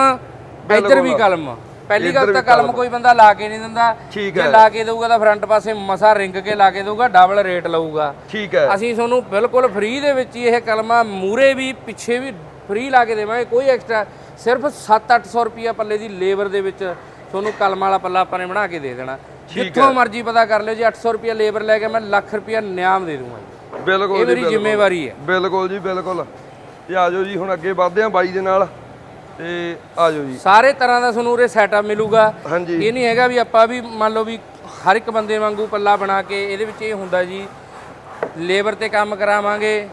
ਇੱਧਰ ਵੀ ਕਲਮ। ਪਹਿਲੀ ਗੱਲ ਤਾਂ ਕਲਮ ਕੋਈ ਬੰਦਾ ਲਾ ਕੇ ਨਹੀਂ ਦਿੰਦਾ। ਜੇ ਲਾ ਕੇ ਦਊਗਾ ਤਾਂ ਫਰੰਟ ਪਾਸੇ ਮਸਾ ਰਿੰਗ ਕੇ ਲਾ ਕੇ ਦਊਗਾ ਡਬਲ ਰੇਟ ਲਊਗਾ। ਠੀਕ ਹੈ। ਅਸੀਂ ਤੁਹਾਨੂੰ ਬਿਲਕੁਲ ਫ੍ਰੀ ਦੇ ਵਿੱਚ ਹੀ ਇਹ ਕਲਮਾ ਮੂਰੇ ਵੀ ਪਿੱਛੇ ਵੀ ਫ੍ਰੀ ਲਾ ਕੇ ਦੇਵਾਂਗੇ ਕੋਈ ਐਕਸਟਰਾ ਸਿਰਫ 7-800 ਰੁਪਿਆ ਪੱਲੇ ਦੀ ਲੇਬਰ ਦੇ ਵਿੱਚ ਤੁਹਾਨੂੰ ਕਲਮ ਵਾਲਾ ਪੱਲਾ ਆਪਾਂ ਨੇ ਬਣਾ ਕੇ ਦੇ ਦੇਣਾ। ਜਿੱਥੋਂ ਮਰਜ਼ੀ ਪਤਾ ਕਰ ਲਿਓ ਜੀ 800 ਰੁਪਿਆ ਲੇਬਰ ਲੈ ਕੇ ਮੈਂ ਲੱਖ ਰੁਪਿਆ ਨਿਆਮ ਦੇ ਦੂੰਗਾ ਜੀ। ਬਿਲਕੁਲ ਇਹ ਜੀ ਮੇਰੀ। ਜ਼ਿੰਮੇਵਾਰੀ ਹੈ। ਬਿਲਕੁਲ ਜੀ ਬਿਲਕੁਲ। ਤੇ ਆਜੋ ਜੀ ਹੁਣ ਅੱਗੇ ਵਧਦੇ ਆਂ ਬਾਈ ਦੇ ਨਾਲ। ਤੇ ਆਜੋ ਜੀ। ਸਾਰੇ ਤਰ੍ਹਾਂ ਦਾ ਤੁਹਾਨੂੰ ਉਰੇ ਸੈਟਅਪ ਮਿਲੂਗਾ। ਇਹ ਨਹੀਂ ਹੈਗਾ ਵੀ ਆਪਾਂ ਵੀ ਮੰਨ ਲਓ ਵੀ ਹਰ ਇੱਕ ਬੰਦੇ ਵਾਂਗੂ ਪੱਲਾ ਬਣਾ ਕੇ ਇਹਦੇ ਵਿੱਚ ਇਹ ਹੁੰਦਾ ਜੀ ਲੇਬਰ ਤੇ ਕੰਮ ਕਰਾਵਾਂਗੇ।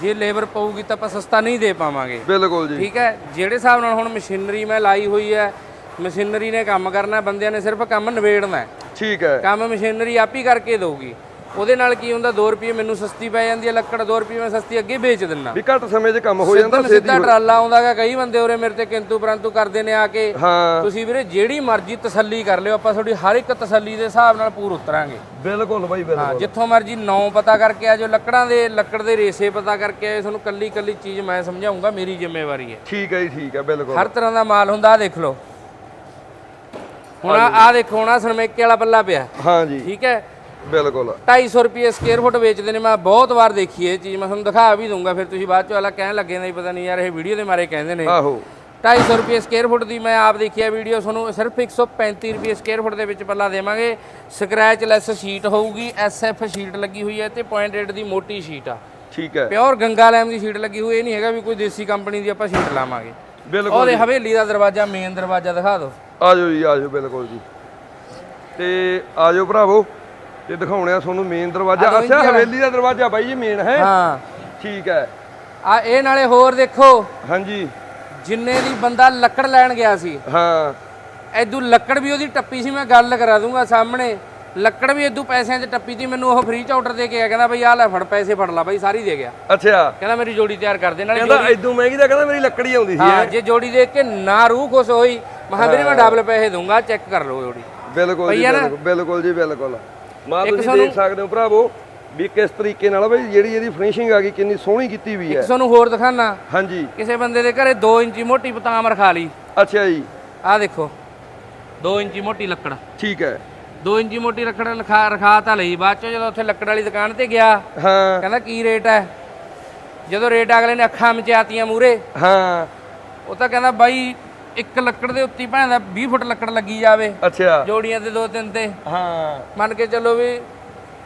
ਜੇ ਲੇਬਰ ਪਊਗੀ ਤਾਂ ਆਪਾਂ ਸਸਤਾ ਨਹੀਂ ਦੇ ਪਾਵਾਂਗੇ। ਬਿਲਕੁਲ ਜੀ। ਠੀਕ ਹੈ? ਜਿਹੜੇ ਹਿਸਾਬ ਨਾਲ ਹੁਣ ਮਸ਼ੀਨਰੀ ਮੈਂ ਲਾਈ ਹੋਈ ਹੈ ਮਸ਼ੀਨਰੀ ਨੇ ਕੰਮ ਕਰਨਾ ਬੰਦਿਆਂ ਨੇ ਸਿਰਫ ਕੰਮ ਨਿਬੇੜਨਾ ਹੈ। ਠੀਕ ਹੈ। ਕੰਮ ਮਸ਼ੀਨਰੀ ਆਪ ਹੀ ਕਰਕੇ ਦਊਗੀ। ਉਹਦੇ ਨਾਲ ਕੀ ਹੁੰਦਾ? 2 ਰੁਪਏ ਮੈਨੂੰ ਸਸਤੀ ਪੈ ਜਾਂਦੀ ਹੈ ਲੱਕੜ 2 ਰੁਪਏ ਮੈਂ ਸਸਤੀ ਅੱਗੇ ਵੇਚ ਦਿੰਨਾ ਵੀ ਘੱਟ ਸਮੇਂ 'ਚ ਕੰਮ ਹੋ ਜਾਂਦਾ ਸਿੱਧਾ ਸਿੱਧਾ ਟਰਾਲਾ ਆਉਂਦਾਗਾ ਕਈ ਬੰਦੇ ਉਰੇ ਮੇਰੇ ਤੇ ਕਿੰਤੂ ਪਰੰਤੂ ਕਰਦੇ ਨੇ ਆ ਕੇ। ਤੁਸੀਂ ਵੀਰੇ ਜਿਹੜੀ ਮਰਜ਼ੀ ਤਸੱਲੀ ਕਰ ਲਿਓ ਆਪਾਂ ਤੁਹਾਡੀ ਹਰ ਇੱਕ ਤਸੱਲੀ ਦੇ ਹਿਸਾਬ ਨਾਲ ਪੂਰ ਉਤਰਾਂਗੇ। ਬਿਲਕੁਲ ਬਾਈ ਹਾਂ ਬਿਲਕੁਲ ਜਿੱਥੋਂ ਮਰਜ਼ੀ ਨੌ ਪਤਾ ਕਰਕੇ ਆ ਜੋ ਲੱਕੜਾਂ ਦੇ ਲੱਕੜ ਦੇ ਰੇਸੇ ਪਤਾ ਕਰਕੇ ਆਏ ਤੁਹਾਨੂੰ ਕੱਲੀ ਕੱਲੀ ਚੀਜ਼ ਮੈਂ ਸਮਝਾਉਂਗਾ ਮੇਰੀ ਜ਼ਿੰਮੇਵਾਰੀ ਹੈ। ਠੀਕ ਹੈ ਜੀ ਠੀਕ ਹੈ ਬਿਲਕੁਲ। ਹਰ ਤਰ੍ਹਾਂ ਦਾ ਮਾਲ ਹੁੰਦਾ ਆ ਦੇਖ ਲਓ। ਹੁਣ ਆ ਦੇਖੋ ਆਹ ਸਰਮੇਕੇ ਵਾਲਾ ਪੱਲਾ ਪਿਆ। ਹਾਂ ਜੀ। ਠੀਕ ਹੈ? ਬਿਲਕੁਲ। 250 ਰੁਪਏ ਸਕੁਅਰ ਫੁੱਟ ਵੇਚਦੇ ਨੇ ਮੈਂ ਬਹੁਤ ਵਾਰ ਦੇਖੀ ਇਹ ਚੀਜ਼ ਮੈਂ ਤੁਹਾਨੂੰ ਦਿਖਾ ਵੀ ਦੂੰਗਾ ਫਿਰ ਤੁਸੀਂ ਬਾਅਦ ਚੋਂ ਅਲਾ ਕਹਿਣ ਲੱਗੇ ਨਹੀਂ ਪਤਾ ਨਹੀਂ ਯਾਰ ਇਹ ਵੀਡੀਓ ਦੇ ਮਾਰੇ ਕਹਿੰਦੇ ਨੇ। ਆਹੋ। 250 ਰੁਪਏ ਸਕੁਅਰ ਫੁੱਟ ਦੀ ਮੈਂ ਆਪ ਦੇਖਿਆ ਵੀਡੀਓ ਤੁਹਾਨੂੰ ਸਿਰਫ 135 ਰੁਪਏ ਸਕੁਅਰ ਫੁੱਟ ਦੇ ਵਿੱਚ ਪੱਲਾ ਦੇਵਾਂਗੇ। ਸਕ੍ਰੈਚ ਲੈਸ ਸ਼ੀਟ ਹੋਊਗੀ ਐਸਐਫ ਸ਼ੀਟ ਲੱਗੀ ਹੋਈ ਹੈ ਤੇ 0.8 ਦੀ ਮੋਟੀ ਸ਼ੀਟ ਆ। ਠੀਕ ਹੈ। ਪਿਓਰ ਗੰਗਾ ਲੈਮ ਦੀ ਸ਼ੀਟ ਲੱਗੀ ਹੋਈ ਇਹ ਨਹੀਂ ਹੈਗਾ ਵੀ ਕੋਈ ਦੇਸੀ ਕੰਪਨੀ ਦੀ ਆਪਾਂ ਸ਼ੀਟ ਲਾਵਾਂਗੇ। ਬਿਲਕੁਲ ਉਹਦੇ ਹਵੇਲੀ ਦਾ ਦਰਵਾਜ਼ਾ ਮੇਨ ਦਰਵਾਜ਼ਾ ਦਿਖਾ ਦਿਓ। ਆਜੋ ਜੀ ਆਜੋ ਬਿਲਕੁਲ ਜੀ। ਤੇ ਆਜੋ ਭਰਾਵੋ ਤੇ ਦਿਖਾਉਣੇ ਆ ਤੁਹਾਨੂੰ ਮੇਨ ਦਰਵਾਜ਼ਾ। ਅੱਛਾ ਹਵੇਲੀ ਦਾ ਦਰਵਾਜ਼ਾ ਬਾਈ ਜੀ ਮੇਨ ਹੈ। ਹਾਂ। ਠੀਕ ਹੈ। ਆ ਇਹ ਨਾਲੇ ਹੋਰ ਦੇਖੋ। ਹਾਂਜੀ। ਜਿੰਨੇ ਦੀ ਬੰਦਾ ਲੱਕੜ ਲੈਣ ਗਿਆ ਸੀ। ਹਾਂ। ਐਦੂ ਲੱਕੜ ਵੀ ਉਹਦੀ ਟੱਪੀ ਸੀ ਮੈਂ ਗੱਲ ਕਰਾ ਦੂੰਗਾ ਸਾਹਮਣੇ। ਲੱਕੜ ਵੀ ਐਦੂ ਪੈਸਿਆਂ 'ਚ ਟੱਪੀ ਸੀ ਮੈਨੂੰ ਉਹ ਫ੍ਰੀ ਚ ਆਰਡਰ ਦੇ ਕੇ ਗਿਆ ਕਹਿੰਦਾ ਬਈ ਆਹ ਲੈ ਫੜ ਪੈਸੇ ਫੜ ਲਾ ਬਈ ਸਾਰੀ ਦੇ ਗਿਆ। ਅੱਛਾ। ਕਹਿੰਦਾ ਮੇਰੀ ਜੋੜੀ ਤਿਆਰ ਕਰ ਦੇ ਨਾਲੇ ਕਹਿੰਦਾ ਇਦੋਂ ਮਹਿੰਗੀ ਦਾ ਕਹਿੰਦਾ ਮੇਰੀ ਲੱਕੜੀ ਆਉਂਦੀ ਸੀ। ਹਾਂ ਜੇ ਜੋੜੀ ਦੇਖ ਕੇ ਨਾ ਰੂਹ ਖੁਸ਼ ਹੋਈ ਮਹਾ ਵੀਰੇ ਮੈਂ ਡਬਲ ਪੈਸੇ ਦੂੰਗਾ ਚੈੱਕ ਕਰ ਲਓ ਜੋੜੀ। ਬਿਲਕੁਲ ਜੀ ਨਾ? ਬਿਲਕੁਲ ਜੀ ਬਿਲਕੁਲ। ਮਾਂ ਤੁਸੀਂ ਦੇਖ ਸਕਦੇ ਹੋ ਭਰਾਵੋ ਵੀ ਕਿਸ ਤਰੀਕੇ ਨਾਲ ਬਈ ਜਿਹੜੀ ਇਹਦੀ ਫਿਨਿਸ਼ਿੰਗ ਆ ਗਈ ਕਿੰਨੀ ਸੋਹਣੀ ਕੀਤੀ ਵੀ ਹੈ। ਤੁਹਾਨੂੰ ਹੋਰ ਦਿਖਾਣਾ ਹਾਂਜੀ। ਕਿਸੇ ਬੰਦੇ ਦੇ ਘਰੇ 2 ਇੰਚੀ ਮੋਟੀ ਪਤਾਮ ਰਖਾ ਲਈ। ਅੱਛਾ ਜੀ। ਆਹ ਦੇਖੋ 2 ਇੰਚੀ ਮੋਟੀ ਲੱਕੜ। ਠੀਕ ਹੈ। 2 ਇੰਚੀ ਮੋਟੀ ਲੱਕੜ ਰਖਾ ਰਖਾ ਤਾਂ ਲਈ। ਬਾਅਦ ਚੋਂ ਜਦੋਂ ਉੱਥੇ ਲੱਕੜ ਵਾਲੀ ਦੁਕਾਨ ਤੇ ਗਿਆ ਹਾਂ। ਕਹਿੰਦਾ ਕੀ ਰੇਟ ਹੈ? ਜਦੋਂ ਰੇਟ ਅਗਲੇ ਨੇ ਅੱਖਾਂ ਮਚਾਤੀਆਂ ਮੂਰੇ ਹਾਂ। ਉਹ ਤਾਂ ਕਹਿੰਦਾ ਬਾਈ ਇੱਕ ਲੱਕੜ ਦੇ ਉੱਤੇ ਭਾਂ ਦਾ 20 ਫੁੱਟ ਲੱਕੜ ਲੱਗੀ ਜਾਵੇ। ਅੱਛਾ। ਜੋੜੀਆਂ ਤੇ ਦੋ ਤਿੰਨ ਤੇ। ਹਾਂ। ਮੰਨ ਕੇ ਚੱਲੋ ਵੀ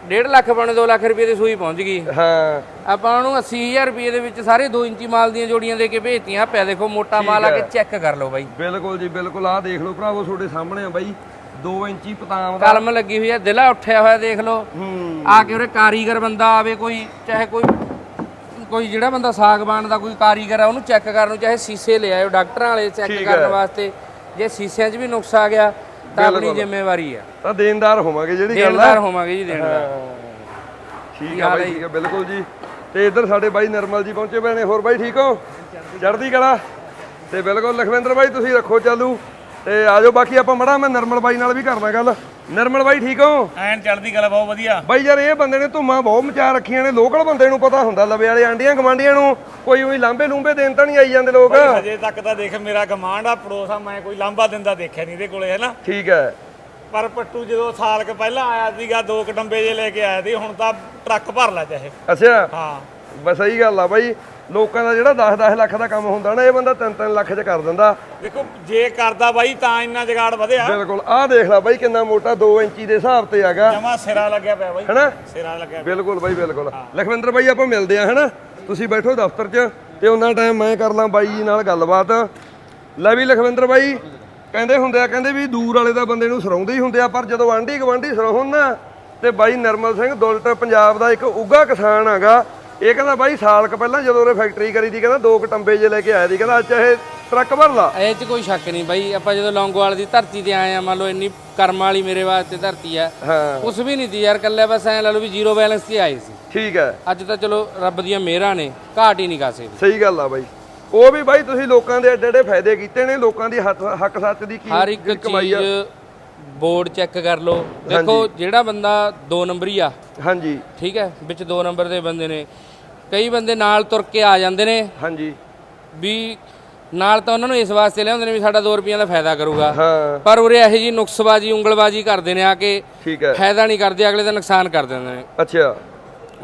1.5 ਲੱਖ ਪੌਣੇ 2 ਲੱਖ ਰੁਪਏ ਦੀ ਸੂਈ ਪਹੁੰਚ ਗਈ। ਹਾਂ। ਆਪਾਂ ਉਹਨੂੰ 80000 ਰੁਪਏ ਦੇ ਵਿੱਚ ਸਾਰੇ 2 ਇੰਚੀ ਮਾਲ ਦੀਆਂ ਜੋੜੀਆਂ ਦੇ ਕੇ ਭੇਜਤੀਆਂ। ਪਿਆ ਦੇਖੋ ਮੋਟਾ ਮਾਲ ਆ ਕੇ ਚੈੱਕ ਕਰ ਲਓ ਬਾਈ। ਬਿਲਕੁਲ ਜੀ ਬਿਲਕੁਲ। ਆਹ ਦੇਖ ਲਓ ਭਰਾਵੋ ਤੁਹਾਡੇ ਸਾਹਮਣੇ ਆ ਬਾਈ। 2 ਇੰਚੀ ਪਤਾਮ ਦਾ। ਕਲਮ ਲੱਗੀ ਹੋਈ ਹੈ ਦਿਲਾ ਉੱਠਿਆ ਹੋਇਆ ਦੇਖ ਲਓ। ਹੂੰ। ਆ ਕੇ ਉਰੇ ਕਾਰੀਗਰ ਬੰਦਾ ਆਵੇ ਕੋਈ ਚਾਹੇ ਕੋਈ ਕੋਈ ਜਿਹੜਾ ਬੰਦਾ ਸਾਗਬਾਨ ਦਾ ਕੋਈ ਕਾਰੀਗਰ ਆ ਉਹਨੂੰ ਚੈੱਕ ਕਰਨ ਨੂੰ ਚਾਹੇ ਸੀਸੇ ਲੈ ਆਇਓ ਡਾਕਟਰਾਂ ਵਾਲੇ ਚੈੱਕ ਠੀਕ ਕਰਨ ਹੈ। ਵਾਸਤੇ। ਜੇ ਸੀਸਿਆਂ 'ਚ ਵੀ ਨੁਕਸ ਆ ਗਿਆ ਤਾਂ ਆਪਣੀ ਜ਼ਿੰਮੇਵਾਰੀ ਆ। ਤਾਂ ਦੇਣਦਾਰ ਹੋਵਾਂਗੇ ਜਿਹੜੀ ਗੱਲ ਦੇਣਦਾਰ ਹੈ ਹੋਵਾਂਗੇ ਜੀ ਦੇਣਦਾਰ। ਠੀਕ ਆ ਬਾਈ ਠੀਕ ਆ ਬਿਲਕੁਲ ਜੀ। ਤੇ ਇੱਧਰ ਸਾਡੇ ਬਾਈ ਨਰਮਲ ਜੀ ਪਹੁੰਚੇ ਪਏ ਨੇ। ਹੋਰ ਬਾਈ ਠੀਕ ਹੋ? ਚੜ੍ਹਦੀ ਕਲਾ? ਤੇ ਬਿਲਕੁਲ ਲਖਵਿੰਦਰ ਬਾਈ ਤੁਸੀਂ ਰੱਖੋ ਚਾਲੂ। ਤੇ ਆਜੋ ਬਾਕੀ ਆਪਾਂ ਮੜਾ ਮੈਂ ਨਰਮਲ ਬਾਈ ਨਾਲ ਵੀ ਕਰਨਾ ਗੱਲ। ਨਰਮਲ ਬਾਈ ਠੀਕ ਹੋ? ਐਨ ਚੜਦੀ ਗੱਲ ਬਹੁਤ ਵਧੀਆ। ਬਾਈ ਯਾਰ ਇਹ ਬੰਦੇ ਨੇ ਧੁੰਮਾਂ ਬਹੁਤ ਮਚਾ ਰੱਖੀਆਂ ਨੇ ਲੋਕਲ ਬੰਦੇ ਨੂੰ ਪਤਾ ਹੁੰਦਾ ਲਵੇ ਵਾਲੇ ਆਂਡੀਆਂ ਗਵਾਂਡੀਆਂ ਨੂੰ। ਕੋਈ ਉਹੀ ਲਾਂਬੇ ਲੂੰਬੇ ਦੇਣ ਤਾਂ ਨਹੀਂ ਆਈ ਜਾਂਦੇ ਲੋਕ। ਹਜੇ ਤੱਕ ਤਾਂ ਦੇਖ ਮੇਰਾ ਗਮਾਂਡ ਆ ਪੜੋਸਾ ਮੈਂ ਕੋਈ ਲਾਂਬਾ ਦਿੰਦਾ ਦੇਖਿਆ ਨਹੀਂ ਇਹਦੇ ਕੋਲੇ ਹੈ ਨਾ ਠੀਕ ਹੈ। ਪਰ ਪੱਟੂ ਜਦੋਂ ਸਾਲ ਕ ਪਹਿਲਾਂ ਆਇਆ ਸੀਗਾ ਦੋ ਕ ਡੰਬੇ ਜੇ ਲੈ ਕੇ ਆਇਆ ਸੀ ਹੁਣ ਤਾਂ ਟਰੱਕ ਭਰ ਲੈ ਚਾਹੇ। ਅੱਛਾ। ਹਾਂ। ਬਸ ਸਹੀ ਗੱਲ ਆ ਬਾਈ। ਲੋਕਾਂ ਦਾ ਜਿਹੜਾ 10-10 ਲੱਖ ਦਾ ਕੰਮ ਹੁੰਦਾ ਨਾ ਇਹ ਬੰਦਾ 3-3 ਲੱਖ 'ਚ ਕਰ ਦਿੰਦਾ। ਦੇਖੋ ਜੇ ਕਰਦਾ ਬਾਈ ਤਾਂ ਇੰਨਾ ਜਗਾੜ ਵਧਿਆ। ਬਿਲਕੁਲ। ਆਹ ਦੇਖ ਲੈ ਬਾਈ ਕਿੰਨਾ ਮੋਟਾ 2 ਇੰਚੀ ਦੇ ਹਿਸਾਬ ਤੇ ਹੈਗਾ। ਜਮਾ ਸਿਰਾ ਲੱਗਿਆ ਪਿਆ ਬਾਈ। ਹੈਨਾ? ਸਿਰਾ ਲੱਗਿਆ ਬਿਲਕੁਲ ਬਾਈ ਬਿਲਕੁਲ। ਲਖਵਿੰਦਰ ਬਾਈ ਆਪਾਂ ਮਿਲਦੇ ਆ ਹੈਨਾ? ਤੁਸੀਂ ਬੈਠੋ ਦਫ਼ਤਰ 'ਚ ਤੇ ਉਹਨਾਂ ਟਾਈਮ ਮੈਂ ਕਰ ਲਾਂ ਬਾਈ ਜੀ ਨਾਲ ਗੱਲਬਾਤ। ਲੈ ਵੀ ਲਖਵਿੰਦਰ ਬਾਈ ਕਹਿੰਦੇ ਹੁੰਦੇ ਆ ਕਹਿੰਦੇ ਵੀ ਦੂਰ ਵਾਲੇ ਦਾ ਬੰਦੇ ਨੂੰ ਸਰਾਉਂਦੇ ਹੀ ਹੁੰਦੇ ਆ ਪਰ ਜਦੋਂ ਆਂਢੀ ਗਵਾਂਢੀ ਸਰਾਉਣ ਨਾ ਤੇ ਬਾਈ ਨਰਮਲ ਸਿੰਘ ਦੁਲਟ ਪੰਜਾਬ ਦਾ ਇੱਕ ਉੱਗਾ ਕਿਸਾਨ ਹੈਗਾ। ਇਹ ਕਹਿੰਦਾ ਬਾਈ ਸਾਲ ਕ ਪਹਿਲਾਂ ਜਦੋਂ ਉਹਨੇ ਫੈਕਟਰੀ ਕਰੀ ਦੀ ਕਹਿੰਦਾ ਦੋ ਕਟੰਬੇ ਜੇ ਲੈ ਕੇ ਆਇਆ ਸੀ ਕਹਿੰਦਾ ਅੱਜ ਇਹ ਟਰੱਕ ਭਰ ਲਾ ਇਹ 'ਚ ਕੋਈ ਸ਼ੱਕ ਨਹੀਂ ਬਾਈ ਆਪਾਂ ਜਦੋਂ ਲੌਂਗੋਵਾਲ ਦੀ ਧਰਤੀ ਤੇ ਆਏ ਆ ਮੰਨ ਲਓ ਇੰਨੀ ਕਰਮ ਵਾਲੀ ਮੇਰੇ ਵਾਸਤੇ ਧਰਤੀ ਆ ਹਾਂ। ਕੁਛ ਵੀ ਨਹੀਂ ਸੀ ਯਾਰ ਕੱਲੇ ਬਸ ਐ ਲਾ ਲਓ ਵੀ ਜ਼ੀਰੋ ਬੈਲੈਂਸ ਤੇ ਆਏ ਸੀ। ਠੀਕ ਹੈ। ਅੱਜ ਤਾਂ ਚਲੋ ਰੱਬ ਦੀਆਂ ਮਿਹਰਾਂ ਨੇ ਘਾਟ ਹੀ ਨਹੀਂ ਕਾਸੇ ਦੀ ਸਹੀ ਗੱਲ ਆ ਬਾਈ। ਉਹ ਵੀ ਬਾਈ ਤੁਸੀਂ ਲੋਕਾਂ ਦੇ ਐਡੇ ਐਡੇ ਫਾਇਦੇ ਕੀਤੇ ਨੇ ਲੋਕਾਂ ਦੀ ਹੱਕ ਹੱਕ ਸੱਚ ਦੀ ਕੀ ਹਰ ਇੱਕ ਆ। ਚੀਜ਼ ਬੋਰਡ ਚੈੱਕ ਕਰ ਲਓ। ਦੇਖੋ ਜਿਹੜਾ ਬੰਦਾ 2 ਨੰਬਰੀ ਆ ਹਾਂਜੀ। ਠੀਕ ਹੈ ਵਿੱਚ 2 ਨੰਬਰ ਦੇ ਬੰਦੇ ਨੇ। ਕਈ ਬੰਦੇ ਨਾਲ ਤੁਰ ਕੇ ਆ ਜਾਂਦੇ ਨੇ। ਹਾਂਜੀ। ਵੀ ਨਾਲ ਤਾਂ ਉਹਨਾਂ ਨੂੰ ਇਸ ਵਾਸਤੇ ਲਿਆਉਂਦੇ ਨੇ ਵੀ ਸਾਡਾ 2 ਰੁਪਈਆਂ ਦਾ ਫਾਇਦਾ ਕਰੂਗਾ। ਹਾਂ। ਪਰ ਉਰੇ ਇਹੋ ਜੀ ਨੁਕਸਬਾਜੀ ਉਂਗਲਬਾਜੀ ਕਰਦੇ ਨੇ ਆ ਕੇ ਠੀਕ ਹੈ। ਫਾਇਦਾ ਨਹੀਂ ਕਰਦੇ ਅਗਲੇ ਦਾ ਨੁਕਸਾਨ ਕਰ ਦਿੰਦੇ ਨੇ। ਅੱਛਾ।